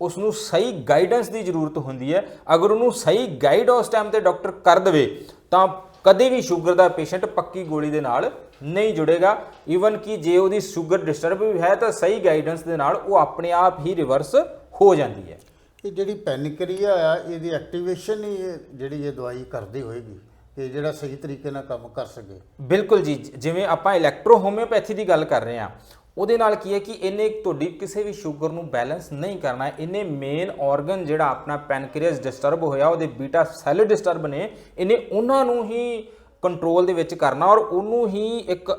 ਉਸ ਨੂੰ ਸਹੀ ਗਾਈਡੈਂਸ ਦੀ ਜ਼ਰੂਰਤ ਹੁੰਦੀ ਹੈ। ਅਗਰ ਉਹਨੂੰ ਸਹੀ ਗਾਈਡ ਉਸ ਟਾਈਮ ਤੇ ਡਾਕਟਰ ਕਰ ਦੇਵੇ ਤਾਂ ਕਦੇ ਵੀ ਸ਼ੂਗਰ ਦਾ ਪੇਸ਼ੈਂਟ ਪੱਕੀ ਗੋਲੀ ਦੇ ਨਾਲ ਨਹੀਂ ਜੁੜੇਗਾ। ਈਵਨ ਕਿ ਜੇ ਉਹਦੀ ਸ਼ੂਗਰ ਡਿਸਟਰਬ ਵੀ ਹੈ ਤਾਂ ਸਹੀ ਗਾਈਡੈਂਸ ਦੇ ਨਾਲ ਉਹ ਆਪਣੇ ਆਪ ਹੀ ਰਿਵਰਸ ਹੋ ਜਾਂਦੀ ਹੈ। ਇਹ ਜਿਹੜੀ ਪੈਨਕ੍ਰੀਆ ਆ ਇਹਦੀ ਐਕਟੀਵੇਸ਼ਨ ਹੀ ਜਿਹੜੀ ਇਹ ਦਵਾਈ ਕਰਦੀ ਹੋਏਗੀ ਕਿ ਜਿਹੜਾ ਸਹੀ ਤਰੀਕੇ ਨਾਲ ਕੰਮ ਕਰ ਸਕੇ। ਬਿਲਕੁਲ ਜੀ ਜਿਵੇਂ ਆਪਾਂ ਇਲੈਕਟ੍ਰੋ ਹੋਮਿਓਪੈਥੀ ਦੀ ਗੱਲ ਕਰ ਰਹੇ ਹਾਂ ਉਹਦੇ ਨਾਲ ਕੀ ਹੈ ਕਿ ਇਹਨੇ ਤੁਹਾਡੀ ਕਿਸੇ ਵੀ ਸ਼ੂਗਰ ਨੂੰ ਬੈਲੈਂਸ ਨਹੀਂ ਕਰਨਾ ਇਹਨੇ ਮੇਨ ਆਰਗਨ ਜਿਹੜਾ ਆਪਣਾ ਪੈਨਕ੍ਰੀਅਸ ਡਿਸਟਰਬ ਹੋਇਆ, ਉਹਦੇ ਬੀਟਾ ਸੈੱਲ ਡਿਸਟਰਬ ਨੇ, ਇਹਨੇ ਉਹਨਾਂ ਨੂੰ ਹੀ ਕੰਟਰੋਲ ਦੇ ਵਿੱਚ ਕਰਨਾ ਔਰ ਉਹਨੂੰ ਹੀ ਇੱਕ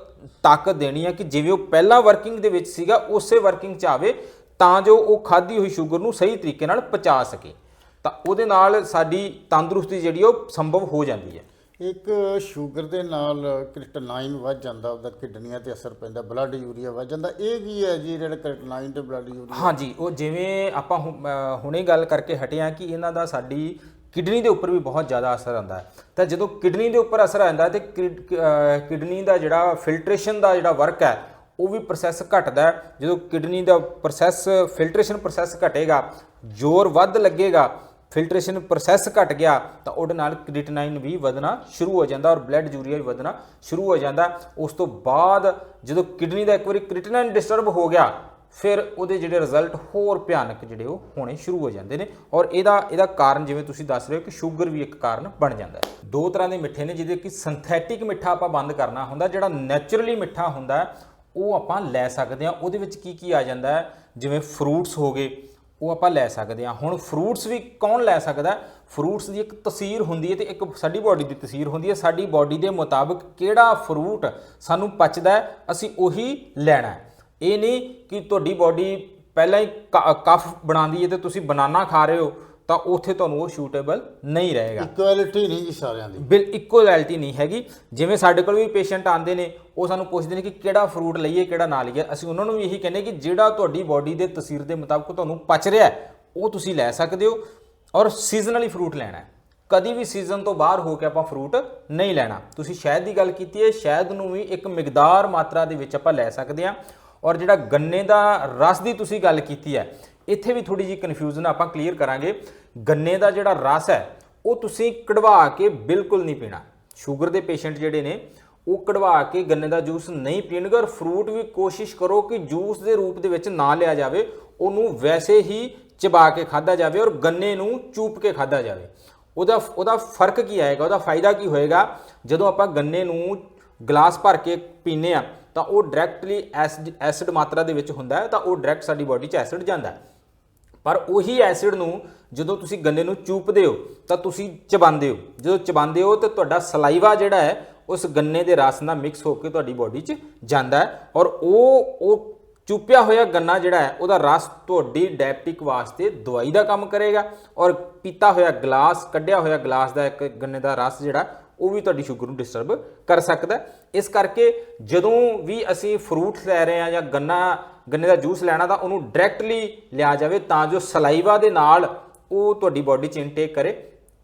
ਤਾਕਤ ਦੇਣੀ ਹੈ ਕਿ ਜਿਵੇਂ ਉਹ ਪਹਿਲਾਂ ਵਰਕਿੰਗ ਦੇ ਵਿੱਚ ਸੀਗਾ, ਉਸੇ ਵਰਕਿੰਗ 'ਚ ਆਵੇ, ਤਾਂ ਜੋ ਉਹ ਖਾਧੀ ਹੋਈ ਸ਼ੂਗਰ ਨੂੰ ਸਹੀ ਤਰੀਕੇ ਨਾਲ ਪਚਾ ਸਕੇ। ਤਾਂ ਉਹਦੇ ਨਾਲ ਸਾਡੀ ਤੰਦਰੁਸਤੀ ਜਿਹੜੀ ਉਹ ਸੰਭਵ ਹੋ ਜਾਂਦੀ ਹੈ। ਇੱਕ ਸ਼ੂਗਰ ਦੇ ਨਾਲ ਕ੍ਰਿਟਨਾਈਨ ਵੱਧ ਜਾਂਦਾ, ਉਹਦਾ ਕਿਡਨੀਆਂ ਤੇ ਅਸਰ ਪੈਂਦਾ, ਬਲੱਡ ਯੂਰੀਆ ਵੱਧ ਜਾਂਦਾ। ਇਹ ਕੀ ਹੈ ਜੀ ਜਿਹੜਾ ਕ੍ਰਿਟਨਾਈਨ ਤੇ ਬਲੱਡ ਯੂਰੀਆ? ਹਾਂਜੀ ਉਹ ਜਿਵੇਂ ਆਪਾਂ ਹੁ- ਹੁਣੇ ਗੱਲ ਕਰਕੇ ਹਟੇ ਹਾਂ ਕਿ ਇਹਨਾਂ ਦਾ ਸਾਡੀ ਕਿਡਨੀ ਦੇ ਉੱਪਰ ਵੀ ਬਹੁਤ ਜ਼ਿਆਦਾ ਅਸਰ ਆਉਂਦਾ ਹੈ। ਤਾਂ ਜਦੋਂ ਕਿਡਨੀ ਦੇ ਉੱਪਰ ਅਸਰ ਆਉਂਦਾ ਹੈ ਤੇ ਕਿਡਨੀ ਦਾ ਜਿਹੜਾ ਫਿਲਟਰੇਸ਼ਨ ਦਾ ਜਿਹੜਾ ਵਰਕ ਹੈ, ਉਹ ਵੀ ਪ੍ਰੋਸੈਸ ਘਟਦਾ ਜਦੋਂ ਕਿਡਨੀ ਦਾ ਪ੍ਰੋਸੈਸ, ਫਿਲਟਰੇਸ਼ਨ ਪ੍ਰੋਸੈਸ ਘਟੇਗਾ, ਜ਼ੋਰ ਵੱਧ ਲੱਗੇਗਾ ਫਿਲਟਰੇਸ਼ਨ ਪ੍ਰੋਸੈਸ ਘਟ ਗਿਆ ਤਾਂ ਉਹਦੇ ਨਾਲ ਕ੍ਰੀਟਨਾਈਨ ਵੀ ਵਧਣਾ ਸ਼ੁਰੂ ਹੋ ਜਾਂਦਾ ਔਰ ਬਲੱਡ ਯੂਰੀਆ ਵੀ ਵਧਣਾ ਸ਼ੁਰੂ ਹੋ ਜਾਂਦਾ। ਉਸ ਤੋਂ ਬਾਅਦ ਜਦੋਂ ਕਿਡਨੀ ਦਾ ਇੱਕ ਵਾਰੀ ਕ੍ਰੀਟਨਾਈਨ ਡਿਸਟਰਬ ਹੋ ਗਿਆ, ਫਿਰ ਉਹਦੇ ਜਿਹੜੇ ਰਿਜ਼ਲਟ ਹੋਰ ਭਿਆਨਕ ਜਿਹੜੇ ਉਹ ਹੋਣੇ ਸ਼ੁਰੂ ਹੋ ਜਾਂਦੇ ਨੇ ਔਰ ਇਹਦਾ ਇਹਦਾ ਕਾਰਨ ਜਿਵੇਂ ਤੁਸੀਂ ਦੱਸ ਰਹੇ ਹੋ ਕਿ ਸ਼ੂਗਰ ਵੀ ਇੱਕ ਕਾਰਨ ਬਣ ਜਾਂਦਾ ਹੈ। ਦੋ ਤਰ੍ਹਾਂ ਦੇ ਮਿੱਠੇ ਨੇ ਜਿਹਦੇ ਕਿ ਸਿੰਥੈਟਿਕ ਮਿੱਠਾ ਆਪਾਂ ਬੰਦ ਕਰਨਾ ਹੁੰਦਾ, ਜਿਹੜਾ ਨੇਚਰਲੀ ਮਿੱਠਾ ਹੁੰਦਾ, ਉਹ ਆਪਾਂ ਲੈ ਸਕਦੇ ਹਾਂ। ਉਹਦੇ ਵਿੱਚ ਕੀ ਕੀ ਆ ਜਾਂਦਾ ਹੈ? ਜਿਵੇਂ ਫਰੂਟਸ ਹੋ ਗਏ ਉਹ ਆਪਾਂ ਲੈ ਸਕਦੇ ਹਾਂ। ਹੁਣ ਫਰੂਟਸ ਵੀ ਕੌਣ ਲੈ ਸਕਦਾ? ਫਰੂਟਸ ਦੀ ਇੱਕ ਤਸਵੀਰ ਹੁੰਦੀ ਹੈ ਤੇ ਇੱਕ ਸਾਡੀ ਬਾਡੀ ਦੀ ਤਸਵੀਰ ਹੁੰਦੀ ਹੈ। ਸਾਡੀ ਬਾਡੀ ਦੇ ਮੁਤਾਬਕ ਕਿਹੜਾ ਫਰੂਟ ਸਾਨੂੰ ਪਚਦਾ ਹੈ, ਅਸੀਂ ਉਹੀ ਲੈਣਾ ਹੈ। ਇਹ ਨਹੀਂ ਕਿ ਤੁਹਾਡੀ ਬਾਡੀ ਪਹਿਲਾਂ ਹੀ ਕ- ਕਫ ਬਣਾਉਂਦੀ ਹੈ ਤੇ ਤੁਸੀਂ ਬਨਾਨਾ ਖਾ ਰਹੇ ਹੋ। ਤਾਂ ਉੱਥੇ ਤੁਹਾਨੂੰ ਉਹ ਸੂਟੇਬਲ ਨਹੀਂ ਰਹੇਗਾ। ਇਕੁਐਲਿਟੀ ਨਹੀਂ ਜੀ ਸਾਰਿਆਂ ਦੀ। ਬਿਲ ਇਕੁਅਲਿਟੀ ਨਹੀਂ ਹੈਗੀ। ਜਿਵੇਂ ਸਾਡੇ ਕੋਲ ਵੀ ਪੇਸ਼ੈਂਟ ਆਉਂਦੇ ਨੇ ਉਹ ਸਾਨੂੰ ਪੁੱਛਦੇ ਨੇ ਕਿ ਕਿਹੜਾ ਫਰੂਟ ਲਈਏ ਕਿਹੜਾ ਨਾ ਲਈਏ। ਅਸੀਂ ਉਹਨਾਂ ਨੂੰ ਵੀ ਇਹੀ ਕਹਿੰਦੇ ਕਿ ਜਿਹੜਾ ਤੁਹਾਡੀ ਬਾਡੀ ਦੇ ਤਸਵੀਰ ਦੇ ਮੁਤਾਬਕ ਤੁਹਾਨੂੰ ਪਚ ਰਿਹਾ ਉਹ ਤੁਸੀਂ ਲੈ ਸਕਦੇ ਹੋ ਔਰ ਸੀਜ਼ਨਲੀ ਫਰੂਟ ਲੈਣਾ ਹੈ। ਕਦੀ ਵੀ ਸੀਜ਼ਨ ਤੋਂ ਬਾਹਰ ਹੋ ਕੇ ਆਪਾਂ ਫਰੂਟ ਨਹੀਂ ਲੈਣਾ। ਤੁਸੀਂ ਸ਼ਹਿਦ ਦੀ ਗੱਲ ਕੀਤੀ ਹੈ ਸ਼ਹਿਦ ਨੂੰ ਵੀ ਇੱਕ ਮਿਕਦਾਰ ਮਾਤਰਾ ਦੇ ਵਿੱਚ ਆਪਾਂ ਲੈ ਸਕਦੇ ਹਾਂ। ਔਰ ਜਿਹੜਾ ਗੰਨੇ ਦਾ ਰਸ ਦੀ ਤੁਸੀਂ ਗੱਲ ਕੀਤੀ ਹੈ ਇੱਥੇ ਵੀ ਥੋੜੀ ਜਿਹੀ ਕਨਫਿਊਜ਼ਨ ਆਪਾਂ ਕਲੀਅਰ ਕਰਾਂਗੇ। ਗੰਨੇ ਦਾ ਜਿਹੜਾ ਰਸ ਹੈ, ਉਹ ਤੁਸੀਂ ਕਢਵਾ ਕੇ ਬਿਲਕੁਲ ਨਹੀਂ ਪੀਣਾ। ਸ਼ੂਗਰ ਦੇ ਪੇਸ਼ੈਂਟ ਜਿਹੜੇ ਨੇ, ਉਹ ਕਢਵਾ ਕੇ ਗੰਨੇ ਦਾ ਜੂਸ ਨਹੀਂ ਪੀਣਗੇ ਔਰ ਫਰੂਟ ਵੀ ਕੋਸ਼ਿਸ਼ ਕਰੋ ਕਿ ਜੂਸ ਦੇ ਰੂਪ ਦੇ ਵਿੱਚ ਨਾ ਲਿਆ ਜਾਵੇ। ਉਹਨੂੰ ਵੈਸੇ ਹੀ ਚਬਾ ਕੇ ਖਾਦਾ ਜਾਵੇ ਔਰ ਗੰਨੇ ਨੂੰ ਚੂਪ ਕੇ ਖਾਦਾ ਜਾਵੇ। ਉਹਦਾ ਉਹਦਾ ਫ਼ਰਕ ਕੀ ਆਏਗਾ? ਉਹਦਾ ਫਾਇਦਾ ਕੀ ਹੋਏਗਾ? ਜਦੋਂ ਆਪਾਂ ਗੰਨੇ ਨੂੰ ਗਲਾਸ ਭਰ ਕੇ ਪੀਨੇ ਆ ਤਾਂ ਉਹ ਡਾਇਰੈਕਟਲੀ ਐਸਿਡ ਮਾਤਰਾ ਦੇ ਵਿੱਚ ਹੁੰਦਾ ਹੈ, ਤਾਂ ਉਹ ਡਾਇਰੈਕਟ ਸਾਡੀ ਬਾਡੀ 'ਚ ਐਸਿਡ ਜਾਂਦਾ ਹੈ। ਪਰ ਉਹੀ ਐਸਿਡ ਨੂੰ ਜਦੋਂ ਤੁਸੀਂ ਗੰਨੇ ਨੂੰ ਚੂਪਦੇ ਹੋ, ਤਾਂ ਤੁਸੀਂ ਚਬਾਉਂਦੇ ਹੋ। ਜਦੋਂ ਚਬਾਉਂਦੇ ਹੋ, ਤਾਂ ਤੁਹਾਡਾ ਸਲਾਈਵਾ ਜਿਹੜਾ ਹੈ, ਉਸ ਗੰਨੇ ਦੇ ਰਸ ਨਾਲ ਮਿਕਸ ਹੋ ਕੇ ਤੁਹਾਡੀ ਬਾਡੀ 'ਚ ਜਾਂਦਾ ਹੈ। ਔਰ ਉਹ ਉਹ ਚੁੱਪਿਆ ਹੋਇਆ ਗੰਨਾ ਜਿਹੜਾ ਹੈ, ਉਹਦਾ ਰਸ ਤੁਹਾਡੀ ਡਾਇਬਟਿਕ ਵਾਸਤੇ ਦਵਾਈ ਦਾ ਕੰਮ ਕਰੇਗਾ। ਔਰ ਪੀਤਾ ਹੋਇਆ ਗਲਾਸ, ਕੱਢਿਆ ਹੋਇਆ ਗਲਾਸ ਦਾ ਇੱਕ ਗੰਨੇ ਦਾ ਰਸ ਜਿਹੜਾ, ਉਹ ਵੀ ਤੁਹਾਡੀ ਸ਼ੂਗਰ ਨੂੰ ਡਿਸਟਰਬ ਕਰ ਸਕਦਾ ਇਸ ਕਰਕੇ ਜਦੋਂ ਵੀ ਅਸੀਂ ਫਰੂਟਸ ਲੈ ਰਹੇ ਹਾਂ ਜਾਂ ਗੰਨਾ ਗੰਨੇ ਦਾ ਜੂਸ ਲੈਣਾ ਤਾਂ ਉਹਨੂੰ ਡਾਇਰੈਕਟਲੀ ਲਿਆ ਜਾਵੇ ਤਾਂ ਜੋ ਸਲਾਈਵਾ ਦੇ ਨਾਲ ਉਹ ਤੁਹਾਡੀ ਬਾਡੀ 'ਚ ਇਨਟੇਕ ਕਰੇ,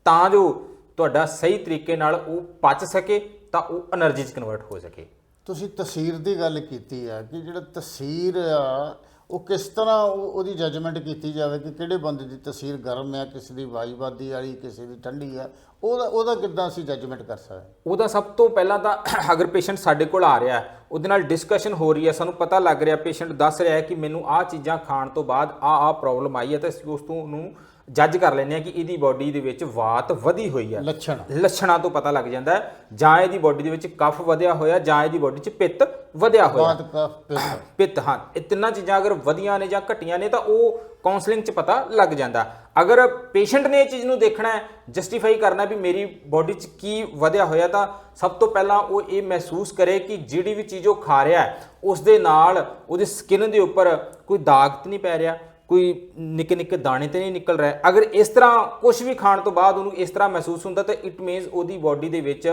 ਤਾਂ ਜੋ ਤੁਹਾਡਾ ਸਹੀ ਤਰੀਕੇ ਨਾਲ ਉਹ ਪਚ ਸਕੇ, ਤਾਂ ਉਹ એનર્ਜੀ 'ਚ ਕਨਵਰਟ ਹੋ ਸਕੇ। ਤੁਸੀਂ ਤਸਵੀਰ ਦੀ ਗੱਲ ਕੀਤੀ ਆ ਕਿ ਜਿਹੜਾ ਤਸਵੀਰ ਆ ਉਹ ਕਿਸ ਤਰ੍ਹਾਂ ਉਹ- ਉਹਦੀ ਜੱਜਮੈਂਟ ਕੀਤੀ ਜਾਵੇ ਕਿ ਕਿਹੜੇ ਬੰਦੇ ਦੀ ਤਸੀਰ ਗਰਮ ਹੈ, ਕਿਸੇ ਦੀ ਵਾਈਵਾਦੀ ਵਾਲੀ, ਕਿਸੇ ਦੀ ਠੰਡੀ ਹੈ, ਉਹਦਾ ਉਹਦਾ ਕਿੱਦਾਂ ਅਸੀਂ ਜੱਜਮੈਂਟ ਕਰ ਸਕਦੇ? ਉਹਦਾ ਸਭ ਤੋਂ ਪਹਿਲਾਂ ਤਾਂ ਅਗਰ ਪੇਸ਼ੈਂਟ ਸਾਡੇ ਕੋਲ ਆ ਰਿਹਾ ਹੈ, ਉਹਦੇ ਨਾਲ ਡਿਸਕਸ਼ਨ ਹੋ ਰਹੀ ਹੈ, ਸਾਨੂੰ ਪਤਾ ਲੱਗ ਰਿਹਾ ਪੇਸ਼ੈਂਟ ਦੱਸ ਰਿਹਾ ਹੈ ਕਿ ਮੈਨੂੰ ਆਹ ਚੀਜ਼ਾਂ ਖਾਣ ਤੋਂ ਬਾਅਦ ਆਹ ਆਹ ਪ੍ਰੋਬਲਮ ਆਈ ਹੈ ਤਾਂ ਅਸੀਂ ਉਸ ਤੋਂ ਉਹਨੂੰ ਜੱਜ ਕਰ ਲੈਂਦੇ ਹਾਂ ਕਿ ਇਹਦੀ ਬਾਡੀ ਦੇ ਵਿੱਚ ਵਾਤ ਵਧੀ ਹੋਈ ਹੈ ਲੱਛਣ। ਲੱਛਣਾਂ ਤੋਂ ਪਤਾ ਲੱਗ ਜਾਂਦਾ ਹੈ ਜਾਂ ਇਹਦੀ ਬਾਡੀ ਦੇ ਵਿੱਚ ਕਫ ਵਧਿਆ ਹੋਇਆ ਜਾਂ ਇਹਦੀ ਬਾਡੀ 'ਚ ਪਿੱਤ ਵਧਿਆ ਹੋਇਆ। ਬਾਤ ਕਫ ਪਿੱਤ। ਪਿੱਤ ਹਾਂ। ਇਹ ਤਿੰਨਾਂ ਚੀਜ਼ਾਂ ਅਗਰ ਵਧੀਆਂ ਨੇ ਜਾਂ ਘਟੀਆਂ ਨੇ ਤਾਂ ਉਹ ਕਾਉਂਸਲਿੰਗ 'ਚ ਪਤਾ ਲੱਗ ਜਾਂਦਾ। ਅਗਰ ਪੇਸ਼ੈਂਟ ਨੇ ਇਹ ਚੀਜ਼ ਨੂੰ ਦੇਖਣਾ ਹੈ ਜਸਟੀਫਾਈ ਕਰਨਾ ਵੀ ਮੇਰੀ ਬਾਡੀ 'ਚ ਕੀ ਵਧਿਆ ਹੋਇਆ ਤਾਂ ਸਭ ਤੋਂ ਪਹਿਲਾਂ ਉਹ ਇਹ ਮਹਿਸੂਸ ਕਰੇ ਕਿ ਜਿਹੜੀ ਵੀ ਚੀਜ਼ ਉਹ ਖਾ ਰਿਹਾ ਹੈ ਉਸ ਦੇ ਨਾਲ ਉਹਦੀ ਸਕਿਨ ਦੇ ਉੱਪਰ ਕੋਈ ਦਾਗ ਤਾਂ ਨਹੀਂ ਪੈ ਰਿਹਾ। ਕੋਈ ਨਿੱਕੇ ਨਿੱਕੇ ਦਾਣੇ ਤੇ ਨਹੀਂ ਨਿਕਲ ਰਿਹਾ। ਅਗਰ ਇਸ ਤਰ੍ਹਾਂ ਕੁਝ ਵੀ ਖਾਣ ਤੋਂ ਬਾਅਦ ਉਹਨੂੰ ਇਸ ਤਰ੍ਹਾਂ ਮਹਿਸੂਸ ਹੁੰਦਾ, ਤਾਂ ਇਟ ਮੀਨਸ ਉਹਦੀ ਬਾਡੀ ਦੇ ਵਿੱਚ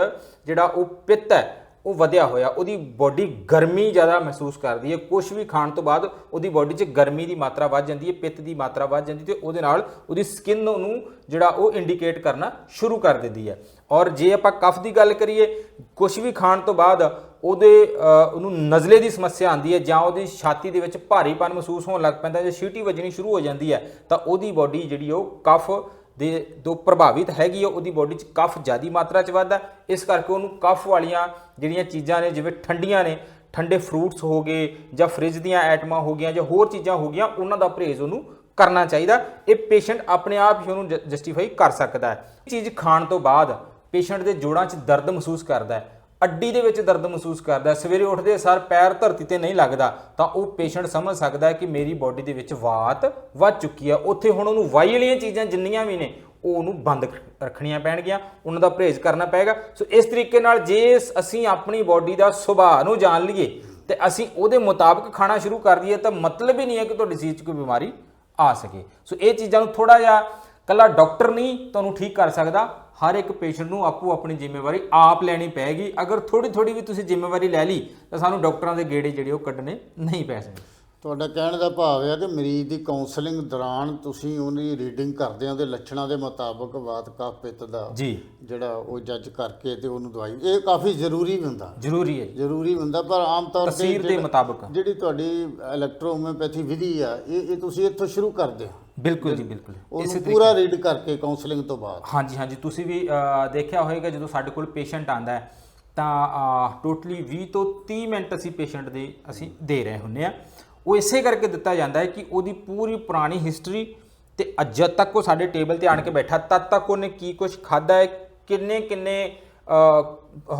ਜਿਹੜਾ ਉਹ ਪਿੱਤ ਹੈ, ਉਹ ਵਧਿਆ ਹੋਇਆ। ਉਹਦੀ ਬਾਡੀ ਗਰਮੀ ਜ਼ਿਆਦਾ ਮਹਿਸੂਸ ਕਰਦੀ ਹੈ। ਕੁਝ ਵੀ ਖਾਣ ਤੋਂ ਬਾਅਦ ਉਹਦੀ ਬਾਡੀ 'ਚ ਗਰਮੀ ਦੀ ਮਾਤਰਾ ਵੱਧ ਜਾਂਦੀ ਹੈ, ਪਿੱਤ ਦੀ ਮਾਤਰਾ ਵੱਧ ਜਾਂਦੀ ਤੇ ਉਹਦੇ ਨਾਲ ਉਹਦੀ ਸਕਿਨ ਨੂੰ ਜਿਹੜਾ ਉਹ ਇੰਡੀਕੇਟ ਕਰਨਾ ਸ਼ੁਰੂ ਕਰ ਦਿੰਦੀ ਹੈ। ਔਰ ਜੇ ਆਪਾਂ ਕਫ ਦੀ ਗੱਲ ਕਰੀਏ ਕੁਝ ਵੀ ਖਾਣ ਤੋਂ ਬਾਅਦ ਉਹਦੇ ਉਹਨੂੰ ਨਜ਼ਲੇ ਦੀ ਸਮੱਸਿਆ ਆਉਂਦੀ ਹੈ ਜਾਂ ਉਹਦੀ ਛਾਤੀ ਦੇ ਵਿੱਚ ਭਾਰੀਪਨ ਮਹਿਸੂਸ ਹੋਣ ਲੱਗ ਪੈਂਦਾ ਜੇ ਸੀਟੀ ਵੱਜਣੀ ਸ਼ੁਰੂ ਹੋ ਜਾਂਦੀ ਹੈ, ਤਾਂ ਉਹਦੀ ਬਾਡੀ ਜਿਹੜੀ ਉਹ ਕਫ ਦੇ, ਤੋਂ ਪ੍ਰਭਾਵਿਤ ਹੈਗੀ ਆ ਉਹਦੀ ਬਾਡੀ 'ਚ ਕਫ ਜ਼ਿਆਦੀ ਮਾਤਰਾ 'ਚ ਵੱਧਦਾ ਇਸ ਕਰਕੇ ਉਹਨੂੰ ਕਫ ਵਾਲੀਆਂ ਜਿਹੜੀਆਂ ਚੀਜ਼ਾਂ ਨੇ, ਜਿਵੇਂ ਠੰਡੀਆਂ ਨੇ, ਠੰਡੇ ਫਰੂਟਸ ਹੋ ਗਏ ਜਾਂ ਫ੍ਰਿਜ ਦੀਆਂ ਆਈਟਮਾਂ ਹੋ ਗਈਆਂ ਜਾਂ ਹੋਰ ਚੀਜ਼ਾਂ ਹੋ ਗਈਆਂ, ਉਹਨਾਂ ਦਾ ਪਰਹੇਜ਼ ਉਹਨੂੰ ਕਰਨਾ ਚਾਹੀਦਾ ਇਹ ਪੇਸ਼ੈਂਟ ਆਪਣੇ ਆਪ ਹੀ ਉਹਨੂੰ ਜਸਟੀਫਾਈ ਕਰ ਸਕਦਾ ਹੈ। ਇਹ ਚੀਜ਼ ਖਾਣ ਤੋਂ ਬਾਅਦ ਪੇਸ਼ੈਂਟ ਦੇ ਜੋੜਾਂ 'ਚ ਦਰਦ ਮਹਿਸੂਸ ਕਰਦਾ ਹੈ। ਅੱਡੀ ਦੇ ਵਿੱਚ ਦਰਦ ਮਹਿਸੂਸ ਕਰਦਾ, ਸਵੇਰੇ ਉੱਠਦੇ ਸਾਰ ਪੈਰ ਧਰਤੀ ਤੇ ਨਹੀਂ ਲੱਗਦਾ, ਤਾਂ ਉਹ ਪੇਸ਼ੈਂਟ ਸਮਝ ਸਕਦਾ ਹੈ ਕਿ ਮੇਰੀ ਬਾਡੀ ਦੇ ਵਿੱਚ ਵਾਤ ਵੱਧ ਚੁੱਕੀ ਆ। ਉੱਥੇ ਹੁਣ ਉਹਨੂੰ ਵਾਈ ਵਾਲੀਆਂ ਚੀਜ਼ਾਂ ਜਿੰਨੀਆਂ ਵੀ ਨੇ, ਉਹ ਉਹਨੂੰ ਬੰਦ ਰੱਖਣੀਆਂ ਪੈਣਗੀਆਂ, ਉਹਨਾਂ ਦਾ ਪਰਹੇਜ਼ ਕਰਨਾ ਪਏਗਾ। ਸੋ ਇਸ ਤਰੀਕੇ ਨਾਲ ਜੇ ਅਸੀਂ ਆਪਣੀ ਬਾਡੀ ਦਾ ਸੁਭਾਅ ਨੂੰ ਜਾਣ ਲਈਏ ਤੇ ਅਸੀਂ ਉਹਦੇ ਮੁਤਾਬਕ ਖਾਣਾ ਸ਼ੁਰੂ ਕਰ ਦਈਏ, ਤਾਂ ਮਤਲਬ ਹੀ ਨਹੀਂ ਹੈ ਕਿ ਤੁਹਾਡੀ ਸਰੀਰ 'ਚ ਕੋਈ ਬਿਮਾਰੀ ਆ ਸਕੇ। ਸੋ ਇਹ ਚੀਜ਼ਾਂ ਨੂੰ ਥੋੜਾ ਜਿਹਾ ਕੱਲਾ ਡਾਕਟਰ ਨਹੀਂ ਤੁਹਾਨੂੰ ਠੀਕ ਕਰ ਸਕਦਾ ਹਰ ਇੱਕ ਪੇਸ਼ੈਂਟ ਨੂੰ ਆਪੋ ਆਪਣੀ ਜ਼ਿੰਮੇਵਾਰੀ ਆਪ ਲੈਣੀ ਪੈਗੀ। ਅਗਰ ਥੋੜੀ ਥੋੜੀ ਵੀ ਤੁਸੀਂ ਜ਼ਿੰਮੇਵਾਰੀ ਲੈ ਲਈ ਤਾਂ ਸਾਨੂੰ ਡਾਕਟਰਾਂ ਦੇ ਗੇੜੇ ਜਿਹੜੇ ਉਹ ਕੱਢਣੇ ਨਹੀਂ ਪੈ ਸਕਦੇ। ਤੁਹਾਡਾ ਕਹਿਣ ਦਾ ਭਾਵ ਹੈ ਕਿ ਮਰੀਜ਼ ਦੀ ਕਾਉਂਸਲਿੰਗ ਦੌਰਾਨ ਤੁਸੀਂ ਉਹਦੀ ਰੀਡਿੰਗ ਕਰਦੇ ਹੋ ਉਹਦੇ ਲੱਛਣਾਂ ਦੇ ਮੁਤਾਬਕ ਬਾਤ ਕਫ ਪਿੱਤ ਦਾ ਜੀ। ਜਿਹੜਾ ਉਹ ਜੱਜ ਕਰਕੇ ਤੇ ਉਹਨੂੰ ਦਵਾਈ। ਇਹ ਕਾਫੀ ਜ਼ਰੂਰੀ ਹੁੰਦਾ। ਜ਼ਰੂਰੀ ਹੈ। ਜ਼ਰੂਰੀ ਹੁੰਦਾ ਪਰ ਆਮ ਤੌਰ ਤੇ ਤਸਵੀਰ ਦੇ ਮੁਤਾਬਕ। ਜਿਹੜੀ ਤੁਹਾਡੀ ਇਲੈਕਟ੍ਰੋਹੋਮਿਓਪੈਥੀ ਵਿਧੀ ਆ ਇਹ ਇਹ ਤੁਸੀਂ ਇੱਥੋਂ ਸ਼ੁਰੂ ਕਰਦੇ ਹੋ। ਬਿਲਕੁਲ ਜੀ ਬਿਲਕੁਲ। ਉਹਨੂੰ ਪੂਰਾ ਰੀਡ ਕਰਕੇ ਕਾਉਂਸਲਿੰਗ ਤੋਂ ਬਾਅਦ। ਹਾਂਜੀ ਹਾਂਜੀ। ਤੁਸੀਂ ਵੀ ਦੇਖਿਆ ਹੋਵੇਗਾ ਜਦੋਂ ਸਾਡੇ ਕੋਲ ਪੇਸ਼ੈਂਟ ਆਂਦਾ ਹੈ ਤਾਂ ਟੋਟਲੀ 20 ਤੋਂ 30 ਮਿੰਟ ਅਸੀਂ ਪੇਸ਼ੈਂਟ ਦੇ ਅਸੀਂ ਦੇ ਰਹੇ ਹੁੰਨੇ ਆ ਉਹ ਇਸੇ ਕਰਕੇ ਦਿੱਤਾ ਜਾਂਦਾ ਹੈ ਕਿ ਉਹਦੀ ਪੂਰੀ ਪੁਰਾਣੀ ਹਿਸਟਰੀ ਤੇ ਅੱਜ ਜਦ ਤੱਕ ਉਹ ਸਾਡੇ ਟੇਬਲ ਤੇ ਆਣ ਕੇ ਬੈਠਾ ਤਦ ਤੱਕ ਉਹਨੇ ਕੀ ਕੁਝ ਖਾਦਾ ਹੈ ਕਿੰਨੇ ਕਿੰਨੇ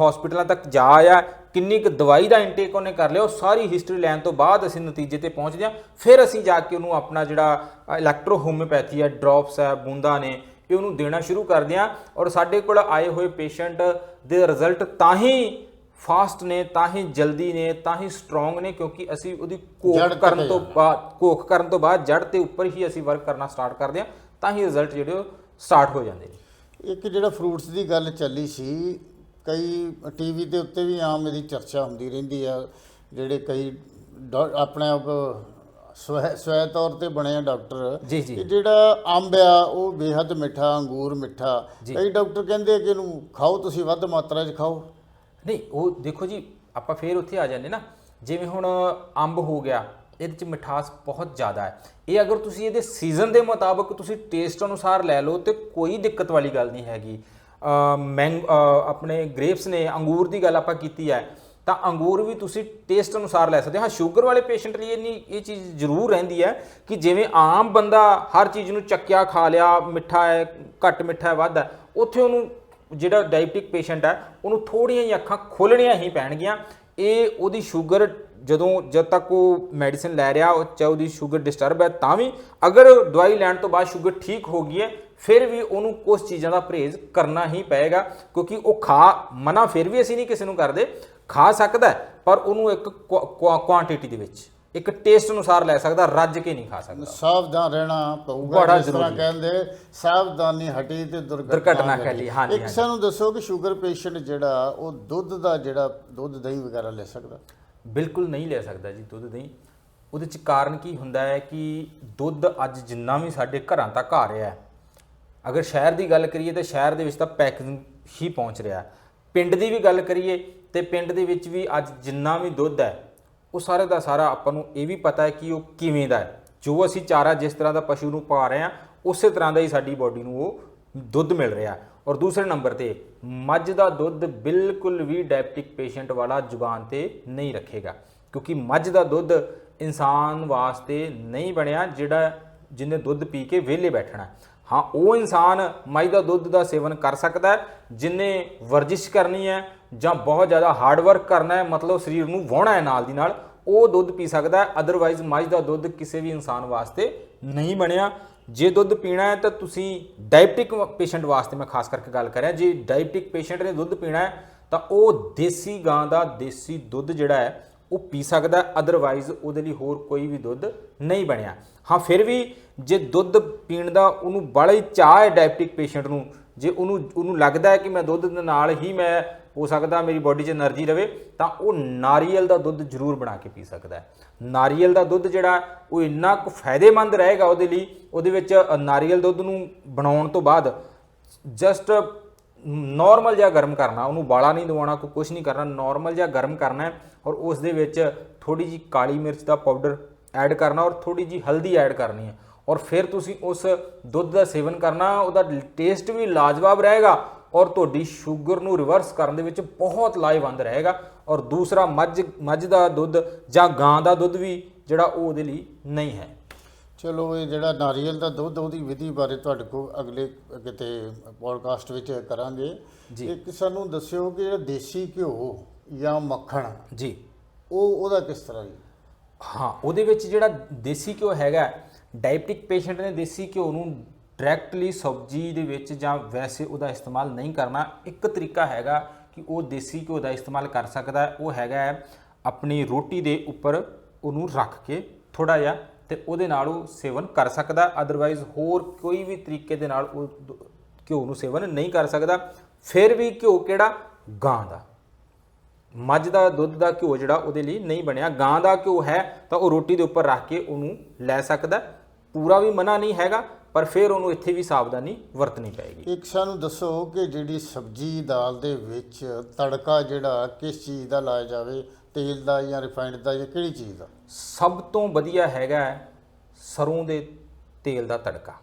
ਹਸਪੀਟਲਾਂ ਤੱਕ ਜਾ ਆਇਆ ਕਿੰਨੀ ਕੁ ਦਵਾਈ ਦਾ ਇਨਟੇਕ ਉਹਨੇ ਕਰ ਲਿਆ ਉਹ ਸਾਰੀ ਹਿਸਟਰੀ ਲੈਣ ਤੋਂ ਬਾਅਦ ਅਸੀਂ ਨਤੀਜੇ ਤੇ ਪਹੁੰਚਦੇ ਹਾਂ ਫਿਰ ਅਸੀਂ ਜਾ ਕੇ ਉਹਨੂੰ ਆਪਣਾ ਜਿਹੜਾ ਇਲੈਕਟ੍ਰੋ ਹੋਮਿਓਪੈਥੀ ਹੈ ਡ੍ਰੌਪਸ ਹੈ ਬੂੰਦਾਂ ਨੇ ਇਹ ਉਹਨੂੰ ਦੇਣਾ ਸ਼ੁਰੂ ਕਰਦੇ ਆ ਔਰ ਸਾਡੇ ਕੋਲ ਆਏ ਹੋਏ ਪੇਸ਼ੈਂਟ ਦੇ ਰਿਜ਼ਲਟ ਤਾਂ ਹੀ ਫਾਸਟ ਨੇ ਤਾਂ ਹੀ ਜਲਦੀ ਨੇ ਤਾਂ ਹੀ ਸਟਰੋਂਗ ਨੇ ਕਿਉਂਕਿ ਅਸੀਂ ਉਹਦੀ ਤੇ ਕਰਨ ਤੋਂ। ਬਾਅਦ ਕੋਖ ਕਰਨ ਤੋਂ ਬਾਅਦ ਜੜ ਤੇ ਉੱਪਰ ਹੀ ਅਸੀਂ ਵਰਕ ਕਰਨਾ ਸਟਾਰਟ ਕਰਦੇ ਆ ਤਾਂ ਹੀ ਰਿਜ਼ਲਟ ਜਿਹੜੇ ਉਹ ਸਟਾਰਟ ਹੋ ਜਾਂਦੇ ਨੇ ਇੱਕ ਜਿਹੜਾ ਫਰੂਟਸ ਦੀ ਗੱਲ ਚੱਲੀ ਸੀ ਕਈ ਟੀਵੀ ਦੇ ਉੱਤੇ ਵੀ ਆਮ ਇਹਦੀ ਚਰਚਾ ਹੁੰਦੀ ਰਹਿੰਦੀ ਆ ਜਿਹੜੇ ਕਈ ਆਪਣੇ ਆਪ ਸਵੈ ਸਵੈ ਤੌਰ ਤੇ ਬਣੇ ਆ ਡਾਕਟਰ ਜੀ, ਜੀ। ਕਿ ਜਿਹੜਾ ਅੰਬ ਆ ਉਹ ਬੇਹੱਦ ਮਿੱਠਾ ਅੰਗੂਰ ਮਿੱਠਾ। ਕਈ ਡਾਕਟਰ ਕਹਿੰਦੇ ਕਿ ਇਹਨੂੰ ਖਾਓ ਤੁਸੀਂ ਵੱਧ ਮਾਤਰਾ 'ਚ ਖਾਓ ਨਹੀਂ ਉਹ ਦੇਖੋ ਜੀ ਆਪਾਂ ਫੇਰ ਉੱਥੇ ਆ ਜਾਂਦੇ ਨਾ ਜਿਵੇਂ ਹੁਣ ਅੰਬ ਹੋ ਗਿਆ ਇਹਦੇ ਚ ਮਿਠਾਸ ਬਹੁਤ ਜ਼ਿਆਦਾ ਹੈ ਇਹ ਅਗਰ ਤੁਸੀਂ ਇਹਦੇ ਸੀਜ਼ਨ ਦੇ ਮੁਤਾਬਕ ਤੁਸੀਂ ਟੇਸਟ ਅਨੁਸਾਰ ਲੈ ਲਓ ਤੇ ਕੋਈ ਦਿੱਕਤ ਵਾਲੀ ਗੱਲ ਨਹੀਂ ਹੈਗੀ ਮੈਂਗ ਆਪਣੇ ਗ੍ਰੇਪਸ ਨੇ, ਅੰਗੂਰ ਦੀ ਗੱਲ ਆਪਾਂ ਕੀਤੀ ਹੈ, ਤਾਂ ਅੰਗੂਰ ਵੀ ਤੁਸੀਂ ਟੇਸਟ ਅਨੁਸਾਰ ਲੈ ਸਕਦੇ ਹਾਂ। ਸ਼ੂਗਰ ਵਾਲੇ ਪੇਸ਼ੈਂਟ ਲਈ ਇਹ ਇਹ ਚੀਜ਼ ਜ਼ਰੂਰ ਰਹਿੰਦੀ ਹੈ ਕਿ ਜਿਵੇਂ ਆਮ ਬੰਦਾ ਹਰ ਚੀਜ਼ ਨੂੰ ਚੱਕਿਆ, ਖਾ ਲਿਆ, ਮਿੱਠਾ ਹੈ, ਘੱਟ ਮਿੱਠਾ ਹੈ, ਵੱਧ ਹੈ, ਉੱਥੇ ਉਹਨੂੰ ਜਿਹੜਾ ਡਾਇਬਟਿਕ ਪੇਸ਼ੈਂਟ ਹੈ, ਉਹਨੂੰ ਥੋੜੀਆਂ ਜਿਹੀਆਂ ਅੱਖਾਂ ਖੋਲਣੀਆਂ ਹੀ ਪੈਣਗੀਆਂ। ਇਹ ਉਹਦੀ ਸ਼ੂਗਰ ਜਦੋਂ, ਜਦ ਤੱਕ ਉਹ ਮੈਡੀਸਿਨ ਲੈ ਰਿਹਾ ਚਾਹੇ ਉਹਦੀ ਸ਼ੂਗਰ ਡਿਸਟਰਬ ਹੈ, ਤਾਂ ਵੀ ਅਗਰ ਦਵਾਈ ਲੈਣ ਤੋਂ ਬਾਅਦ ਸ਼ੂਗਰ ਠੀਕ ਹੋ ਗਈ ਹੈ ਫਿਰ ਵੀ ਉਹਨੂੰ ਕੁਝ ਚੀਜ਼ਾਂ ਦਾ ਪਰਹੇਜ਼ ਕਰਨਾ ਹੀ ਪਏਗਾ ਕਿਉਂਕਿ ਉਹ ਖਾ ਮਨਾ ਫਿਰ ਵੀ ਅਸੀਂ ਨਹੀਂ ਕਿਸੇ ਨੂੰ ਕਰਦੇ ਖਾ ਸਕਦਾ ਪਰ ਉਹਨੂੰ ਇੱਕ ਕੁਆਂਟੀਟੀ ਦੇ ਵਿੱਚ ਇੱਕ ਟੇਸਟ ਅਨੁਸਾਰ ਲੈ ਸਕਦਾ ਰੱਜ ਕੇ ਨਹੀਂ ਖਾ ਸਕਦਾ ਸਾਵਧਾਨ ਰਹਿਣਾ ਪਊਗਾ ਜਿਸ ਤਰ੍ਹਾਂ। ਕਹਿੰਦੇ ਸਾਵਧਾਨੀ ਹਟੀ ਤੇ ਦੁਰਘਟਨਾ ਘਟੀ, ਹਾਂਜੀ, ਇੱਕ। ਸਾਨੂੰ ਦੱਸੋ ਕਿ ਸ਼ੂਗਰ ਪੇਸ਼ੈਂਟ ਜਿਹੜਾ ਉਹ ਦੁੱਧ ਦਾ ਜਿਹੜਾ ਦੁੱਧ ਦਹੀਂ ਵਗੈਰਾ ਲੈ ਸਕਦਾ ਬਿਲਕੁਲ ਨਹੀਂ ਲੈ ਸਕਦਾ ਜੀ ਦੁੱਧ ਦਹੀਂ ਉਹਦੇ ਚ ਕਾਰਨ ਕੀ ਹੁੰਦਾ ਹੈ ਕਿ ਦੁੱਧ ਅੱਜ ਜਿੰਨਾ ਵੀ ਸਾਡੇ ਘਰਾਂ ਤੱਕ ਆ ਰਿਹਾ ਹੈ ਅਗਰ ਸ਼ਹਿਰ ਦੀ ਗੱਲ ਕਰੀਏ ਤਾਂ ਸ਼ਹਿਰ ਦੇ ਵਿੱਚ ਤਾਂ ਪੈਕਿੰਗ ਹੀ ਪਹੁੰਚ ਰਿਹਾ। ਪਿੰਡ ਦੀ ਵੀ ਗੱਲ ਕਰੀਏ ਤੇ ਪਿੰਡ ਦੇ ਵਿੱਚ ਵੀ ਅੱਜ ਜਿੰਨਾ ਵੀ ਦੁੱਧ ਹੈ, ਉਹ ਸਾਰੇ ਦਾ ਸਾਰਾ ਆਪਾਂ ਨੂੰ ਇਹ ਵੀ ਪਤਾ ਹੈ ਕਿ ਉਹ ਕਿਵੇਂ ਦਾ ਹੈ। ਜੋ ਅਸੀਂ ਚਾਰਾ ਜਿਸ ਤਰ੍ਹਾਂ ਦਾ ਪਸ਼ੂ ਨੂੰ ਪਾ ਰਹੇ ਹਾਂ, ਉਸੇ ਤਰ੍ਹਾਂ ਦਾ ਹੀ ਸਾਡੀ ਬਾਡੀ ਨੂੰ ਉਹ ਦੁੱਧ ਮਿਲ ਰਿਹਾ। ਔਰ ਦੂਸਰੇ ਨੰਬਰ ਤੇ, ਮੱਝ ਦਾ ਦੁੱਧ ਬਿਲਕੁਲ ਵੀ ਡਾਇਬਟਿਕ ਪੇਸ਼ੈਂਟ ਵਾਲਾ ਜ਼ੁਬਾਨ ਤੇ ਨਹੀਂ ਰੱਖੇਗਾ। ਕਿਉਂਕਿ ਮੱਝ ਦਾ ਦੁੱਧ ਇਨਸਾਨ ਵਾਸਤੇ ਨਹੀਂ ਬਣਿਆ ਜਿਹੜਾ ਜਿਹਨੇ ਦੁੱਧ ਪੀ ਕੇ ਵਿਹਲੇ ਬੈਠਣਾ ਹਾਂ, ਉਹ ਇਨਸਾਨ ਮਾਈ ਦਾ ਦੁੱਧ ਦਾ ਸੇਵਨ ਕਰ ਸਕਦਾ ਹੈ, ਜਿਨੇ ਵਰਜਿਸ਼ ਕਰਨੀ ਹੈ ਜਾਂ ਬਹੁਤ ਜ਼ਿਆਦਾ ਹਾਰਡ ਵਰਕ ਕਰਨਾ ਹੈ, ਮਤਲਬ ਸਰੀਰ ਨੂੰ ਵਾਹੁਣਾ ਹੈ ਨਾਲ ਦੀ ਨਾਲ, ਉਹ ਦੁੱਧ ਪੀ ਸਕਦਾ ਹੈ। ਅਦਰਵਾਈਜ਼ ਮਾਈ ਦਾ ਦੁੱਧ ਕਿਸੇ ਵੀ ਇਨਸਾਨ ਵਾਸਤੇ ਨਹੀਂ ਬਣਿਆ। ਜੇ ਦੁੱਧ ਪੀਣਾ ਹੈ, ਤਾਂ ਤੁਸੀਂ ਡਾਇਬਟਿਕ ਪੇਸ਼ੈਂਟ ਵਾਸਤੇ ਮੈਂ ਖਾਸ ਕਰਕੇ ਗੱਲ ਕਰ ਰਿਹਾ, ਜੇ ਡਾਇਬਟਿਕ ਪੇਸ਼ੈਂਟ ਨੇ ਦੁੱਧ ਪੀਣਾ ਹੈ, ਤਾਂ ਉਹ ਦੇਸੀ ਗਾਂ ਦਾ ਦੇਸੀ ਦੁੱਧ ਜਿਹੜਾ ਹੈ ਉਹ ਪੀ ਸਕਦਾ ਅਦਰਵਾਈਜ਼ ਉਹਦੇ ਲਈ ਹੋਰ ਕੋਈ ਵੀ ਦੁੱਧ ਨਹੀਂ ਬਣਿਆ। ਹਾਂ, ਫਿਰ ਵੀ ਜੇ ਦੁੱਧ ਪੀਣ ਦਾ ਉਹਨੂੰ ਬੜਾ ਹੀ ਚਾਹ ਹੈ ਡਾਇਬਟਿਕ ਪੇਸ਼ੈਂਟ ਨੂੰ, ਜੇ ਉਹਨੂੰ ਉਹਨੂੰ ਲੱਗਦਾ ਹੈ ਕਿ ਮੈਂ ਦੁੱਧ ਦੇ ਨਾਲ ਹੀ ਮੈਂ ਹੋ ਸਕਦਾ, ਮੇਰੀ ਬਾਡੀ 'ਚ એનર્ਜੀ ਰਹੇ ਤਾਂ ਉਹ ਨਾਰੀਅਲ ਦਾ ਦੁੱਧ ਜ਼ਰੂਰ ਬਣਾ ਕੇ ਪੀ ਸਕਦਾ ਹੈ। ਨਾਰੀਅਲ ਦਾ ਦੁੱਧ ਜਿਹੜਾ, ਉਹ ਇੰਨਾ ਕੁ ਫਾਇਦੇਮੰਦ ਰਹੇਗਾ ਉਹਦੇ ਲਈ, ਉਹਦੇ ਵਿੱਚ ਨਾਰੀਅਲ ਦੁੱਧ ਨੂੰ ਬਣਾਉਣ ਤੋਂ ਬਾਅਦ ਜਸਟ ਨਾਰਮਲ ਜਿਹਾ ਗਰਮ ਕਰਨਾ, ਉਹਨੂੰ ਬਾਲਾ ਨਹੀਂ ਦਵਾਉਣਾ ਕੋਈ ਕੁਝ ਨਹੀਂ ਕਰਨਾ ਨਾਰਮਲ ਜਿਹਾ ਗਰਮ ਕਰਨਾ ਹੈ ਔਰ ਉਸ ਦੇ ਵਿੱਚ ਥੋੜੀ ਜੀ ਕਾਲੀ ਮਿਰਚ ਦਾ ਪਾਊਡਰ ਐਡ ਕਰਨਾ ਔਰ ਥੋੜੀ ਜੀ ਹਲਦੀ ਐਡ ਕਰਨੀ ਹੈ। ਔਰ ਫਿਰ ਤੁਸੀਂ ਉਸ ਦੁੱਧ ਦਾ ਸੇਵਨ ਕਰਨਾ, ਉਹਦਾ ਟੇਸਟ ਵੀ ਲਾਜਵਾਬ ਰਹੇਗਾ ਔਰ ਤੁਹਾਡੀ ਸ਼ੂਗਰ ਨੂੰ ਰਿਵਰਸ ਕਰਨ ਦੇ ਵਿੱਚ ਬਹੁਤ ਲਾਹੇਵੰਦ ਰਹੇਗਾ। ਔਰ ਦੂਸਰਾ ਮੱਝ ਮੱਝ ਦਾ ਦੁੱਧ ਜਾਂ ਗਾਂ ਦਾ ਦੁੱਧ ਵੀ ਜਿਹੜਾ ਉਹ ਉਹਦੇ ਲਈ ਨਹੀਂ ਹੈ। ਚਲੋ ਇਹ ਜਿਹੜਾ ਨਾਰੀਅਲ ਦਾ ਦੁੱਧ ਉਹਦੀ ਵਿਧੀ ਬਾਰੇ ਤੁਹਾਡੇ ਕੋਲ ਅਗਲੇ ਕਿਤੇ ਪੋਡਕਾਸਟ ਵਿੱਚ ਕਰਾਂਗੇ। ਜੀ। ਇੱਕ ਸਾਨੂੰ ਦੱਸਿਓ ਕਿ ਜਿਹੜਾ ਦੇਸੀ ਘਿਓ ਜਾਂ ਮੱਖਣ ਜੀ। ਉਹ ਉਹਦਾ ਕਿਸ ਤਰ੍ਹਾਂ ਜੀ? ਹਾਂ ਉਹਦੇ ਵਿੱਚ ਜਿਹੜਾ ਦੇਸੀ ਘਿਓ ਹੈਗਾ ਡਾਇਬਟਿਕ ਪੇਸ਼ੈਂਟ ਨੇ ਦੇਸੀ ਘਿਓ ਨੂੰ ਡਾਇਰੈਕਟਲੀ ਸਬਜ਼ੀ ਦੇ ਵਿੱਚ ਜਾਂ ਵੈਸੇ ਉਹਦਾ ਇਸਤੇਮਾਲ ਨਹੀਂ ਕਰਨਾ। ਇੱਕ ਤਰੀਕਾ ਹੈਗਾ ਕਿ ਉਹ ਦੇਸੀ ਘਿਓ ਦਾ ਇਸਤੇਮਾਲ ਕਰ ਸਕਦਾ ਉਹ ਹੈਗਾ ਆਪਣੀ ਰੋਟੀ ਦੇ ਉੱਪਰ ਉਹਨੂੰ ਰੱਖ ਕੇ ਥੋੜਾ ਜਿਹਾ ਤੇ ਉਹਦੇ ਨਾਲ ਉਹ ਸੇਵਨ ਕਰ ਸਕਦਾ ਅਦਰਵਾਈਜ਼ ਹੋਰ ਕੋਈ ਵੀ ਤਰੀਕੇ ਦੇ ਨਾਲ ਉਹ ਘਿਓ ਨੂੰ ਸੇਵਨ ਨਹੀਂ ਕਰ ਸਕਦਾ। ਫਿਰ ਵੀ ਘਿਓ ਕਿਹੜਾ? ਗਾਂ ਦਾ। ਮੱਝ ਦਾ, ਦੁੱਧ ਦਾ ਘਿਓ ਜਿਹੜਾ ਉਹਦੇ ਲਈ ਨਹੀਂ ਬਣਿਆ। ਗਾਂ ਦਾ ਘਿਓ ਹੈ ਤਾਂ ਉਹ ਰੋਟੀ ਦੇ ਉੱਪਰ ਰੱਖ ਕੇ ਉਹਨੂੰ ਲੈ ਸਕਦਾ। ਪੂਰਾ ਵੀ ਮਨਾ ਨਹੀਂ ਹੈਗਾ, ਪਰ ਫਿਰ ਉਹਨੂੰ ਇੱਥੇ ਵੀ ਸਾਵਧਾਨੀ ਵਰਤਣੀ ਪਏਗੀ। ਇੱਕ ਸਾਨੂੰ ਦੱਸੋ ਕਿ ਜਿਹੜੀ ਸਬਜ਼ੀ ਦਾਲ ਦੇ ਵਿੱਚ ਤੜਕਾ ਜਿਹੜਾ ਕਿਸ ਚੀਜ਼ ਦਾ ਲਾਇਆ ਜਾਵੇ? ਤੇਲ ਦਾ ਜਾਂ ਰਿਫਾਈਨਡ ਦਾ ਜਾਂ ਕਿਹੜੀ ਚੀਜ਼ ਦਾ? ਸਭ ਤੋਂ ਵਧੀਆ ਹੈਗਾ ਹੈ ਸਰੋਂ ਦੇ ਤੇਲ ਦਾ ਤੜਕਾ।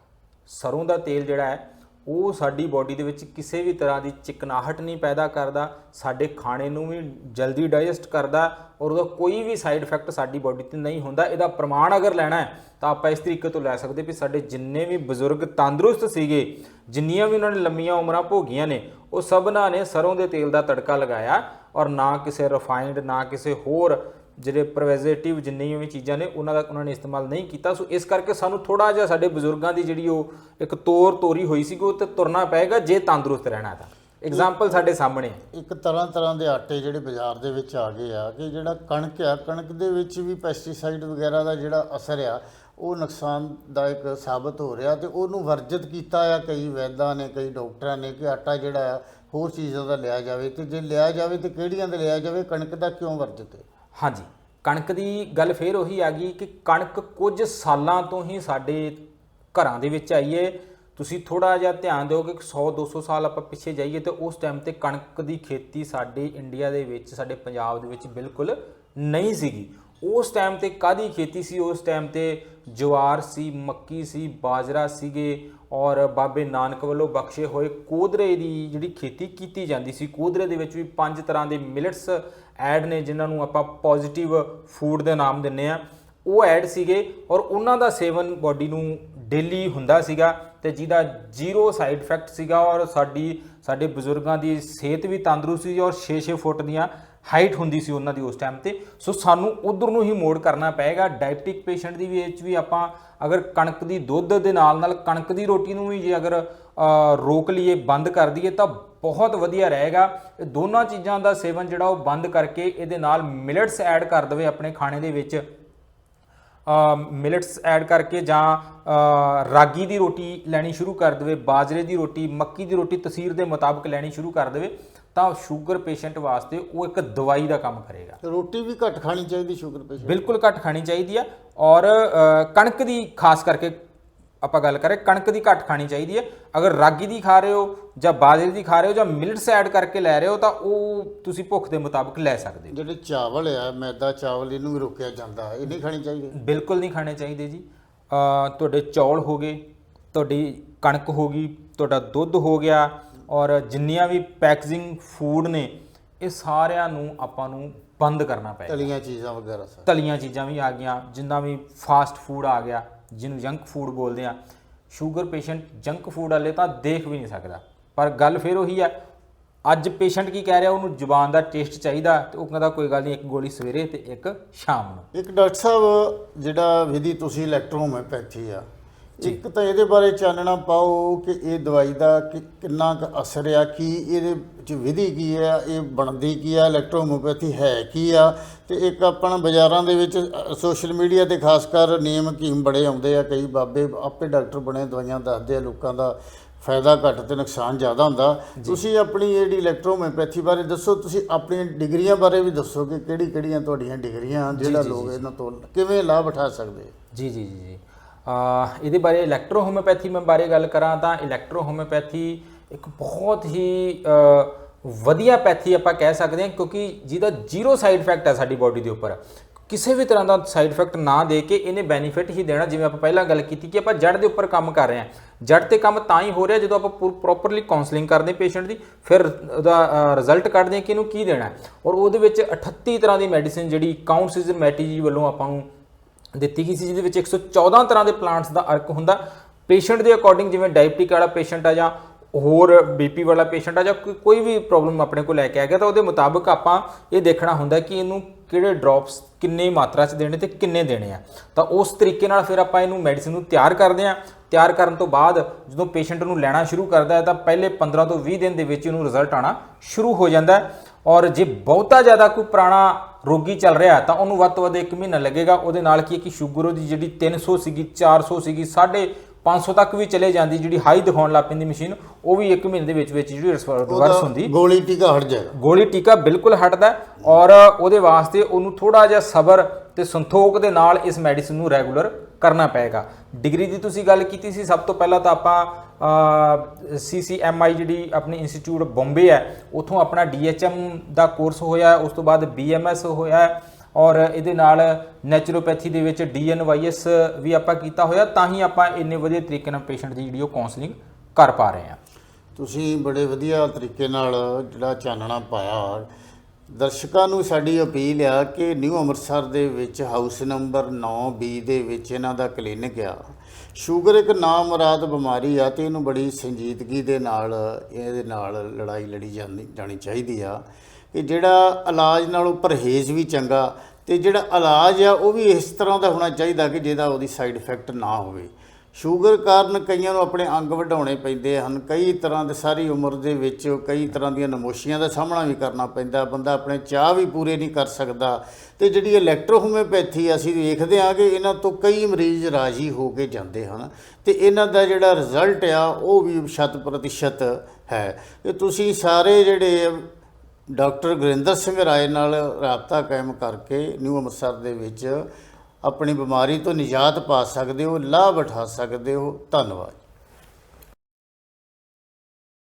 ਸਰੋਂ ਦਾ ਤੇਲ ਜਿਹੜਾ ਹੈ ਉਹ ਸਾਡੀ ਬਾਡੀ ਦੇ ਵਿੱਚ ਕਿਸੇ ਵੀ ਤਰ੍ਹਾਂ ਦੀ ਚਿਕਨਾਹਟ ਨਹੀਂ ਪੈਦਾ ਕਰਦਾ, ਸਾਡੇ ਖਾਣੇ ਨੂੰ ਵੀ ਜਲਦੀ ਡਾਈਜੈਸਟ ਕਰਦਾ ਔਰ ਉਹਦਾ ਕੋਈ ਵੀ ਸਾਈਡ ਇਫੈਕਟ ਸਾਡੀ ਬਾਡੀ ਤੇ ਨਹੀਂ ਹੁੰਦਾ। ਇਹਦਾ ਪ੍ਰਮਾਣ ਅਗਰ ਲੈਣਾ ਹੈ, ਤਾਂ ਆਪਾਂ ਇਸ ਤਰੀਕੇ ਤੋਂ ਲੈ ਸਕਦੇ ਵੀ ਸਾਡੇ ਜਿੰਨੇ ਵੀ ਬਜ਼ੁਰਗ ਤੰਦਰੁਸਤ ਸੀਗੇ, ਜਿੰਨੀਆਂ ਵੀ ਉਹਨਾਂ ਨੇ ਲੰਮੀਆਂ ਉਮਰਾਂ ਭੋਗੀਆਂ ਨੇ, ਉਹ ਸਭਨਾਂ ਨੇ ਸਰੋਂ ਦੇ ਤੇਲ ਦਾ ਤੜਕਾ ਲਗਾਇਆ ਔਰ ਨਾ ਕਿਸੇ ਰਿਫਾਈਨਡ ਨਾ ਕਿਸੇ ਹੋਰ ਜਿਹੜੇ ਪ੍ਰਵੈਜ਼ੇਟਿਵ ਜਿੰਨੀਆਂ ਵੀ ਚੀਜ਼ਾਂ ਨੇ, ਉਹਨਾਂ ਦਾ ਉਹਨਾਂ ਨੇ ਇਸਤੇਮਾਲ ਨਹੀਂ ਕੀਤਾ। ਸੋ ਇਸ ਕਰਕੇ ਸਾਨੂੰ ਥੋੜਾ ਜਿਹਾ ਸਾਡੇ ਬਜ਼ੁਰਗਾਂ ਦੀ ਜਿਹੜੀ ਉਹ ਇੱਕ ਤੋਰ ਤੋਰੀ ਹੋਈ ਸੀ ਉਹ ਤੇ ਤੁਰਨਾ ਪਏਗਾ ਜੇ ਤੰਦਰੁਸਤ ਰਹਿਣਾ ਤਾਂ। ਐਗਜ਼ਾਮਪਲ ਸਾਡੇ ਸਾਹਮਣੇ ਇੱਕ ਤਰ੍ਹਾਂ ਤਰ੍ਹਾਂ ਦੇ ਆਟੇ ਜਿਹੜੇ ਬਾਜ਼ਾਰ ਦੇ ਵਿੱਚ ਆ ਗਏ ਆ ਕਿ ਜਿਹੜਾ ਕਣਕ ਆ, ਕਣਕ ਦੇ ਵਿੱਚ ਵੀ ਪੈਸਟੀਸਾਈਡ ਵਗੈਰਾ ਦਾ ਜਿਹੜਾ ਅਸਰ ਆ, ਉਹ ਨੁਕਸਾਨਦਾਇਕ ਸਾਬਤ ਹੋ ਰਿਹਾ ਤੇ ਉਹਨੂੰ ਵਰਜਿਤ ਕੀਤਾ ਆ। ਕਈ ਵੈਦਾਂ ਨੇ, ਕਈ ਡਾਕਟਰਾਂ ਨੇ ਕਿ ਆਟਾ ਜਿਹੜਾ ਆ ਹੋਰ ਚੀਜ਼ਾਂ ਦਾ ਲਿਆ ਜਾਵੇ ਤੇ ਜੇ ਲਿਆ ਜਾਵੇ ਤੇ ਕਿਹੜੀਆਂ ਦਾ ਲਿਆ ਜਾਵੇ, ਕਣਕ ਦਾ ਕਿਉਂ ਵਰਜਿਤ ਹੈ? ਹਾਂਜੀ। ਕਣਕ ਦੀ ਗੱਲ ਫੇਰ ਉਹੀ ਆ ਗਈ ਕਿ ਕਣਕ ਕੁਝ ਸਾਲਾਂ ਤੋਂ ਹੀ ਸਾਡੇ ਘਰਾਂ ਦੇ ਵਿੱਚ ਆਈ ਏ। ਤੁਸੀਂ ਥੋੜਾ ਜਿਹਾ ਧਿਆਨ ਦਿਓ ਕਿ 100 200 ਸਾਲ ਆਪਾਂ ਪਿੱਛੇ ਜਾਈਏ ਤੇ ਉਸ ਟਾਈਮ ਤੇ ਕਣਕ ਦੀ ਖੇਤੀ ਸਾਡੇ ਇੰਡੀਆ ਦੇ ਵਿੱਚ, ਸਾਡੇ ਪੰਜਾਬ ਦੇ ਵਿੱਚ ਬਿਲਕੁਲ ਨਹੀਂ ਸੀਗੀ। ਉਸ ਟਾਈਮ ਤੇ ਕਾਦੀ ਖੇਤੀ ਸੀ? ਉਸ ਟਾਈਮ ਤੇ ਜਵਾਰ ਸੀ, ਮੱਕੀ ਸੀ, ਬਾਜਰਾ ਸੀਗੇ ਔਰ ਬਾਬੇ ਨਾਨਕ ਵੱਲੋਂ ਬਖਸ਼ੇ ਹੋਏ ਕੋਦਰੇ ਦੀ ਜਿਹੜੀ ਖੇਤੀ ਕੀਤੀ ਜਾਂਦੀ ਸੀ, ਕੋਦਰੇ ਦੇ ਵਿੱਚ ਵੀ ਪੰਜ ਤਰ੍ਹਾਂ ਦੇ ਮਿਲਟਸ ਐਡ ਨੇ ਜਿਨ੍ਹਾਂ ਨੂੰ ਆਪਾਂ ਪੋਜ਼ਿਟਿਵ ਫੂਡ ਦੇ ਨਾਮ ਦਿੰਨੇ ਆ, ਉਹ ਐਡ ਸੀਗੇ ਔਰ ਉਹਨਾਂ ਦਾ ਸੇਵਨ ਬਾਡੀ ਨੂੰ ਡੇਲੀ ਹੁੰਦਾ ਸੀਗਾ ਤੇ ਜਿਹਦਾ ਜ਼ੀਰੋ ਸਾਈਡ ਇਫੈਕਟ ਸੀਗਾ ਔਰ ਸਾਡੀ, ਸਾਡੇ ਬਜ਼ੁਰਗਾਂ ਦੀ ਸਿਹਤ ਵੀ ਤੰਦਰੁਸਤ ਸੀ ਔਰ 6-6 ਫੁੱਟ ਦੀਆਂ ਹਾਈਟ ਹੁੰਦੀ ਸੀ ਉਹਨਾਂ ਦੀ ਉਸ ਟਾਈਮ ਤੇ। ਸੋ ਸਾਨੂੰ ਉਧਰ ਨੂੰ ਹੀ ਮੋੜ ਕਰਨਾ ਪਏਗਾ ਡਾਇਬਟਿਕ ਪੇਸ਼ੈਂਟ ਦੀ ਵੀ ਵਿੱਚ ਵੀ ਆਪਾਂ ਅਗਰ ਕਣਕ ਦੀ ਦੁੱਧ ਦੇ ਨਾਲ ਨਾਲ ਕਣਕ ਦੀ ਰੋਟੀ ਨੂੰ ਵੀ ਜੇ ਅਗਰ ਰੋਕ ਲਈਏ, ਬੰਦ ਕਰ ਦਈਏ ਤਾਂ ਬਹੁਤ ਵਧੀਆ ਰਹੇਗਾ। ਇਹ ਦੋਨਾਂ ਚੀਜ਼ਾਂ ਦਾ ਸੇਵਨ ਜਿਹੜਾ ਉਹ ਬੰਦ ਕਰਕੇ ਇਹਦੇ ਨਾਲ ਮਿਲਟਸ ਐਡ ਕਰ ਦਵੇ ਆਪਣੇ ਖਾਣੇ ਦੇ ਵਿੱਚ। ਮਿਲਟਸ ਐਡ ਕਰਕੇ ਜਾਂ ਰਾਗੀ ਦੀ ਰੋਟੀ ਲੈਣੀ ਸ਼ੁਰੂ ਕਰ ਦੇਵੇ ਬਾਜਰੇ ਦੀ ਰੋਟੀ ਮੱਕੀ ਦੀ ਰੋਟੀ ਤਸੀਰ ਦੇ ਮੁਤਾਬਕ ਲੈਣੀ ਸ਼ੁਰੂ ਕਰ ਦੇਵੇ ਤਾਂ ਸ਼ੂਗਰ ਪੇਸ਼ੈਂਟ ਵਾਸਤੇ ਉਹ ਇੱਕ ਦਵਾਈ ਦਾ ਕੰਮ ਕਰੇਗਾ। ਰੋਟੀ ਵੀ ਘੱਟ ਖਾਣੀ ਚਾਹੀਦੀ ਸ਼ੂਗਰ ਪੇਸ਼ੈਂਟ। ਬਿਲਕੁਲ ਘੱਟ ਖਾਣੀ ਚਾਹੀਦੀ ਆ ਔਰ ਕਣਕ ਦੀ ਖਾਸ ਕਰਕੇ ਆਪਾਂ ਗੱਲ ਕਰੇ ਕਣਕ ਦੀ ਘੱਟ ਖਾਣੀ ਚਾਹੀਦੀ ਹੈ। ਅਗਰ ਰਾਗੀ ਦੀ ਖਾ ਰਹੇ ਹੋ ਜਾਂ ਬਾਜਰੇ ਦੀ ਖਾ ਰਹੇ ਹੋ ਜਾਂ ਮਿਲਟਸ ਐਡ ਕਰਕੇ ਲੈ ਰਹੇ ਹੋ ਤਾਂ ਉਹ ਤੁਸੀਂ ਭੁੱਖ ਦੇ ਮੁਤਾਬਕ ਲੈ ਸਕਦੇ ਹੋ। ਜਿਹੜੇ ਚਾਵਲ ਆ ਮੈਦਾ ਚਾਵਲ ਇਹਨੂੰ ਵੀ ਰੋਕਿਆ ਜਾਂਦਾ ਇਹ ਨਹੀਂ ਖਾਣੀ ਚਾਹੀਦੀ। ਬਿਲਕੁਲ ਨਹੀਂ ਖਾਣੇ ਚਾਹੀਦੇ ਜੀ। ਤੁਹਾਡੇ ਚੌਲ ਹੋ ਗਏ ਤੁਹਾਡੀ ਕਣਕ ਹੋ ਗਈ ਤੁਹਾਡਾ ਦੁੱਧ ਹੋ ਗਿਆ ਔਰ ਜਿੰਨੀਆਂ ਵੀ ਪੈਕੇਜਿੰਗ ਫੂਡ ਨੇ ਇਹ ਸਾਰਿਆਂ ਨੂੰ ਆਪਾਂ ਨੂੰ ਬੰਦ ਕਰਨਾ ਪਏਗਾ ਤਲੀਆਂ ਚੀਜ਼ਾਂ ਵਗੈਰਾ ਸਰ। ਤਲੀਆਂ ਚੀਜ਼ਾਂ ਵੀ ਆ ਗਈਆਂ ਜਿੰਨਾ ਵੀ ਫਾਸਟ ਫੂਡ ਆ ਗਿਆ ਜਿਹਨੂੰ ਜੰਕ ਫੂਡ ਬੋਲਦੇ ਆ ਸ਼ੂਗਰ ਪੇਸ਼ੈਂਟ ਜੰਕ ਫੂਡ ਵਾਲੇ ਤਾਂ ਦੇਖ ਵੀ ਨਹੀਂ ਸਕਦਾ। ਪਰ ਗੱਲ ਫਿਰ ਉਹੀ ਹੈ ਅੱਜ ਪੇਸ਼ੈਂਟ ਕੀ ਕਹਿ ਰਿਹਾ, ਉਹਨੂੰ ਜ਼ੁਬਾਨ ਦਾ ਟੇਸਟ ਚਾਹੀਦਾ ਤੇ ਉਹ ਕਹਿੰਦਾ ਕੋਈ ਗੱਲ ਨਹੀਂ, ਇੱਕ ਗੋਲੀ ਸਵੇਰੇ ਤੇ ਇੱਕ ਸ਼ਾਮ ਨੂੰ। ਇੱਕ ਡਾਕਟਰ ਸਾਹਿਬ, ਜਿਹੜਾ ਵਿਧੀ ਤੁਸੀਂ ਇਲੈਕਟ੍ਰੋਹੋਮਿਓਪੈਥੀ ਆ ਇੱਕ ਤਾਂ ਇਹਦੇ ਬਾਰੇ ਚਾਨਣਾ ਪਾਓ ਕਿ ਇਹ ਦਵਾਈ ਦਾ ਕਿ- ਕਿੰਨਾ ਕੁ ਅਸਰ ਆ ਕੀ ਇਹਦੇ ਵਿੱਚ ਵਿਧੀ ਕੀ ਆ ਇਹ ਬਣਦੀ ਕੀ ਆ ਇਲੈਕਟ੍ਰੋਹੋਮਿਓਪੈਥੀ ਹੈ ਕੀ ਆ। ਤੇ ਇੱਕ ਆਪਣਾ ਬਾਜ਼ਾਰਾਂ ਦੇ ਵਿੱਚ ਸੋਸ਼ਲ ਮੀਡੀਆ ਤੇ ਖਾਸ ਕਰ ਨਿਯਮ ਹਕੀਮ ਬੜੇ ਆਉਂਦੇ ਆ। ਕਈ ਬਾਬੇ ਆਪੇ ਡਾਕਟਰ ਬਣੇ ਦਵਾਈਆਂ ਦੱਸਦੇ ਆ ਲੋਕਾਂ ਦਾ ਫਾਇਦਾ ਘੱਟ ਤੇ ਨੁਕਸਾਨ ਜ਼ਿਆਦਾ ਹੁੰਦਾ। ਤੁਸੀਂ ਆਪਣੀ ਜਿਹੜੀ ਇਲੈਕਟ੍ਰੋਹੋਮਿਓਪੈਥੀ ਬਾਰੇ ਦੱਸੋ ਤੁਸੀਂ ਆਪਣੀਆਂ ਡਿਗਰੀਆਂ ਬਾਰੇ ਵੀ ਦੱਸੋ ਕਿ ਕਿਹੜੀ ਕਿਹੜੀਆਂ ਤੁਹਾਡੀਆਂ ਡਿਗਰੀਆਂ ਜਿਹੜਾ ਲੋਕ ਇਹਨਾਂ ਤੋਂ ਕਿਵੇਂ ਲਾਭ ਉਠਾ ਸਕਦੇ ਜੀ ਜੀ ਜੀ। ਇਹਦੇ ਬਾਰੇ ਇਲੈਕਟ੍ਰੋ ਹੋਮਿਓਪੈਥੀ ਮੈਂ ਬਾਰੇ ਗੱਲ ਕਰਾਂ ਤਾਂ ਇਲੈਕਟ੍ਰੋ ਹੋਮਿਓਪੈਥੀ ਇੱਕ ਬਹੁਤ ਹੀ ਵਧੀਆ ਪੈਥੀ ਆਪਾਂ ਕਹਿ ਸਕਦੇ ਹਾਂ ਕਿਉਂਕਿ ਜਿਹਦਾ ਜ਼ੀਰੋ ਸਾਈਡ ਇਫੈਕਟ ਹੈ ਸਾਡੀ ਬਾਡੀ ਦੇ ਉੱਪਰ। ਕਿਸੇ ਵੀ ਤਰ੍ਹਾਂ ਦਾ ਸਾਈਡ ਇਫੈਕਟ ਨਾ ਦੇ ਕੇ ਇਹਨੇ ਬੈਨੀਫਿਟ ਹੀ ਦੇਣਾ, ਜਿਵੇਂ ਆਪਾਂ ਪਹਿਲਾਂ ਗੱਲ ਕੀਤੀ ਕਿ ਆਪਾਂ ਜੜ ਦੇ ਉੱਪਰ ਕੰਮ ਕਰ ਰਹੇ ਹਾਂ। ਜੜ ਤੇ ਕੰਮ ਤਾਂ ਹੀ ਹੋ ਰਿਹਾ ਜਦੋਂ ਆਪਾਂ ਪ੍ਰੋਪਰਲੀ ਕਾਉਂਸਲਿੰਗ ਕਰਦੇ ਪੇਸ਼ੈਂਟ ਦੀ, ਫਿਰ ਉਹਦਾ ਰਿਜ਼ਲਟ ਕੱਢਦੇ ਹਾਂ ਕਿ ਇਹਨੂੰ ਕੀ ਦੇਣਾ। ਔਰ ਉਹਦੇ ਵਿੱਚ 38 ਤਰ੍ਹਾਂ ਦੀ ਮੈਡੀਸਿਨ ਜਿਹੜੀ ਕਾਉਂਟਸਿਸ ਮੈਟੀ ਵੱਲੋਂ ਆਪਾਂ ਨੂੰ ਦਿੱਤੀ ਗਈ ਸੀ, ਜਿਹਦੇ ਵਿੱਚ 114 ਤਰ੍ਹਾਂ ਦੇ ਪਲਾਂਟਸ ਦਾ ਅਰਕ ਹੁੰਦਾ। ਪੇਸ਼ੈਂਟ ਦੇ ਅਕੋਰਡਿੰਗ ਜਿਵੇਂ ਡਾਇਬਟਿਕ ਵਾਲਾ ਪੇਸ਼ੈਂਟ ਆ ਜਾਂ ਹੋਰ ਬੀਪੀ ਵਾਲਾ ਪੇਸ਼ੈਂਟ ਆ ਜਾਂ ਕੋਈ- ਕੋਈ ਵੀ ਪ੍ਰੋਬਲਮ ਆਪਣੇ ਕੋਲ ਲੈ ਕੇ ਆ ਗਿਆ, ਤਾਂ ਉਹਦੇ ਮੁਤਾਬਕ ਆਪਾਂ ਇਹ ਦੇਖਣਾ ਹੁੰਦਾ ਕਿ ਇਹਨੂੰ ਕਿਹੜੇ ਡ੍ਰੌਪਸ ਕਿੰਨੇ ਮਾਤਰਾ 'ਚ ਦੇਣੇ ਤੇ ਕਿੰਨੇ ਦੇਣੇ ਆ। ਤਾਂ ਉਸ ਤਰੀਕੇ ਨਾਲ ਫਿਰ ਆਪਾਂ ਇਹਨੂੰ ਮੈਡੀਸਿਨ ਨੂੰ ਤਿਆਰ ਕਰਦੇ ਆ ਤਿਆਰ ਕਰਨ ਤੋਂ ਬਾਅਦ ਜਦੋਂ ਪੇਸ਼ੈਂਟ ਨੂੰ ਲੈਣਾ ਸ਼ੁਰੂ ਕਰਦਾ ਹੈ ਤਾਂ ਪਹਿਲੇ 15 ਤੋਂ 20 ਦਿਨ ਦੇ ਵਿੱਚ ਇਹਨੂੰ ਰਿਜ਼ਲਟ ਆਣਾ ਸ਼ੁਰੂ ਹੋ ਜਾਂਦਾ ਔਰ ਜੇ ਬਹੁਤਾ ਜ਼ਿਆਦਾ ਕੋਈ ਪੁਰਾਣਾ ਰੋਗੀ ਚੱਲ ਰਿਹਾ ਤਾਂ ਉਹਨੂੰ ਵੱਧ ਤੋਂ ਵੱਧ 1 ਮਹੀਨਾ ਲੱਗੇਗਾ। ਉਹਦੇ ਨਾਲ ਕੀ ਹੈ ਕਿ ਸ਼ੂਗਰ ਉਹਦੀ ਜਿਹੜੀ 300 ਸੀਗੀ 400 ਸੀਗੀ 550 ਤੱਕ ਵੀ ਚਲੇ ਜਾਂਦੀ ਜਿਹੜੀ ਹਾਈ ਦਿਖਾਉਣ ਲੱਗ ਪੈਂਦੀ ਮਸ਼ੀਨ ਉਹ ਵੀ 1 ਮਹੀਨੇ ਦੇ ਵਿੱਚ ਵਿੱਚ ਜਿਹੜੀ ਰਿਵਰਸ ਹੁੰਦੀ। ਗੋਲੀ ਟੀਕਾ ਹਟ ਜਾਏਗਾ। ਗੋਲੀ ਟੀਕਾ ਬਿਲਕੁਲ ਹਟਦਾ ਔਰ ਉਹਦੇ ਵਾਸਤੇ ਉਹਨੂੰ ਥੋੜਾ ਜਿਹਾ ਸਬਰ ਤੇ ਸੰਤੋਖ ਦੇ ਨਾਲ ਇਸ ਮੈਡੀਸਿਨ ਨੂੰ ਰੈਗੂਲਰ ਕਰਨਾ ਪਏਗਾ। ਡਿਗਰੀ ਦੀ ਤੁਸੀਂ ਗੱਲ ਕੀਤੀ ਸੀ, ਸਭ ਤੋਂ ਪਹਿਲਾਂ ਤਾਂ ਆਪਾਂ ਸੀਸੀਐਮਆਈ ਜਿਹੜੀ ਆਪਣੀ ਇੰਸਟੀਚਿਊਟ ਬੰਬੇ ਹੈ, ਉਥੋਂ ਆਪਣਾ ਡੀਐਚਐਮ ਦਾ ਕੋਰਸ ਹੋਇਆ, ਉਸ ਤੋਂ ਬਾਅਦ ਬੀਐਮਐਸ ਹੋਇਆ ਔਰ ਇਹਦੇ ਨਾਲ ਨੈਚੁਰੋਪੈਥੀ ਦੇ ਵਿੱਚ ਡੀਐਨਵਾਈਐਸ ਵੀ ਆਪਾਂ ਕੀਤਾ ਹੋਇਆ, ਤਾਂ ਹੀ ਆਪਾਂ ਇੰਨੇ ਵਧੀਆ ਤਰੀਕੇ ਨਾਲ ਪੇਸ਼ੈਂਟ ਦੀ ਜਿਹੜੀ ਉਹ ਕਾਉਂਸਲਿੰਗ ਕਰ ਪਾ ਰਹੇ ਹਾਂ। ਤੁਸੀਂ ਬੜੇ ਵਧੀਆ ਤਰੀਕੇ ਨਾਲ ਜਿਹੜਾ ਚਾਨਣਾ ਪਾਇਆ ਦਰਸ਼ਕਾਂ ਨੂੰ ਸਾਡੀ ਅਪੀਲ ਆ ਕਿ ਨਿਊ ਅੰਮ੍ਰਿਤਸਰ ਦੇ ਵਿੱਚ ਹਾਊਸ ਨੰਬਰ 9B ਦੇ ਵਿੱਚ ਇਹਨਾਂ ਦਾ ਕਲੀਨਿਕ ਆ। ਸ਼ੂਗਰ ਇੱਕ ਨਾਮਰਾਦ ਬਿਮਾਰੀ ਆ ਤੇ ਇਹਨੂੰ ਬੜੀ ਸੰਜੀਦਗੀ ਦੇ ਨਾਲ, ਇਹਦੇ ਨਾਲ ਲੜਾਈ ਲੜੀ ਜਾਂਦੀ, ਜਾਣੀ ਚਾਹੀਦੀ ਆ। ਕਿ ਜਿਹੜਾ ਇਲਾਜ ਨਾਲੋਂ ਪਰਹੇਜ਼ ਵੀ ਚੰਗਾ ਤੇ ਜਿਹੜਾ ਇਲਾਜ ਆ ਉਹ ਵੀ ਇਸ ਤਰ੍ਹਾਂ ਦਾ ਹੋਣਾ ਚਾਹੀਦਾ ਕਿ ਜਿਹਦਾ ਉਹਦੀ ਸਾਈਡ ਇਫੈਕਟ ਨਾ ਹੋਵੇ। ਸ਼ੂਗਰ ਕਾਰਨ ਕਈਆਂ ਨੂੰ ਆਪਣੇ ਅੰਗ ਵਢਾਉਣੇ ਪੈਂਦੇ ਹਨ। ਕਈ ਤਰ੍ਹਾਂ ਦੇ ਸਾਰੀ ਉਮਰ ਦੇ ਵਿੱਚ ਕਈ ਤਰ੍ਹਾਂ ਦੀਆਂ ਨਮੋਸ਼ੀਆਂ ਦਾ ਸਾਹਮਣਾ ਵੀ ਕਰਨਾ ਪੈਂਦਾ। ਬੰਦਾ ਆਪਣੇ ਚਾਹ ਵੀ ਪੂਰੇ ਨਹੀਂ ਕਰ ਸਕਦਾ। ਤੇ ਜਿਹੜੀ ਇਲੈਕਟ੍ਰੋਹੋਮਿਓਪੈਥੀ ਅਸੀਂ ਵੇਖਦੇ ਹਾਂ ਕਿ ਇਹਨਾਂ ਤੋਂ ਕਈ ਮਰੀਜ਼ ਰਾਜੀ ਹੋ ਕੇ ਜਾਂਦੇ ਹਨ। ਤੇ ਇਹਨਾਂ ਦਾ ਜਿਹੜਾ ਰਿਜ਼ਲਟ ਆ, ਉਹ ਵੀ ਸ਼ਤ ਪ੍ਰਤੀਸ਼ਤ ਹੈ। ਤੇ ਤੁਸੀਂ ਸਾਰੇ ਜਿਹੜੇ ਡਾਕਟਰ ਗੁਰਿੰਦਰ ਸਿੰਘ ਰਾਏ ਨਾਲ ਰਾਬਤਾ ਕਾਇਮ ਕਰਕੇ ਨਿਊ ਅੰਮ੍ਰਿਤਸਰ ਦੇ ਵਿੱਚ ਆਪਣੀ ਬਿਮਾਰੀ ਤੋਂ ਨਿਜਾਤ ਪਾ ਸਕਦੇ ਹੋ ਲਾਭ ਉਠਾ ਸਕਦੇ ਹੋ। ਧੰਨਵਾਦ।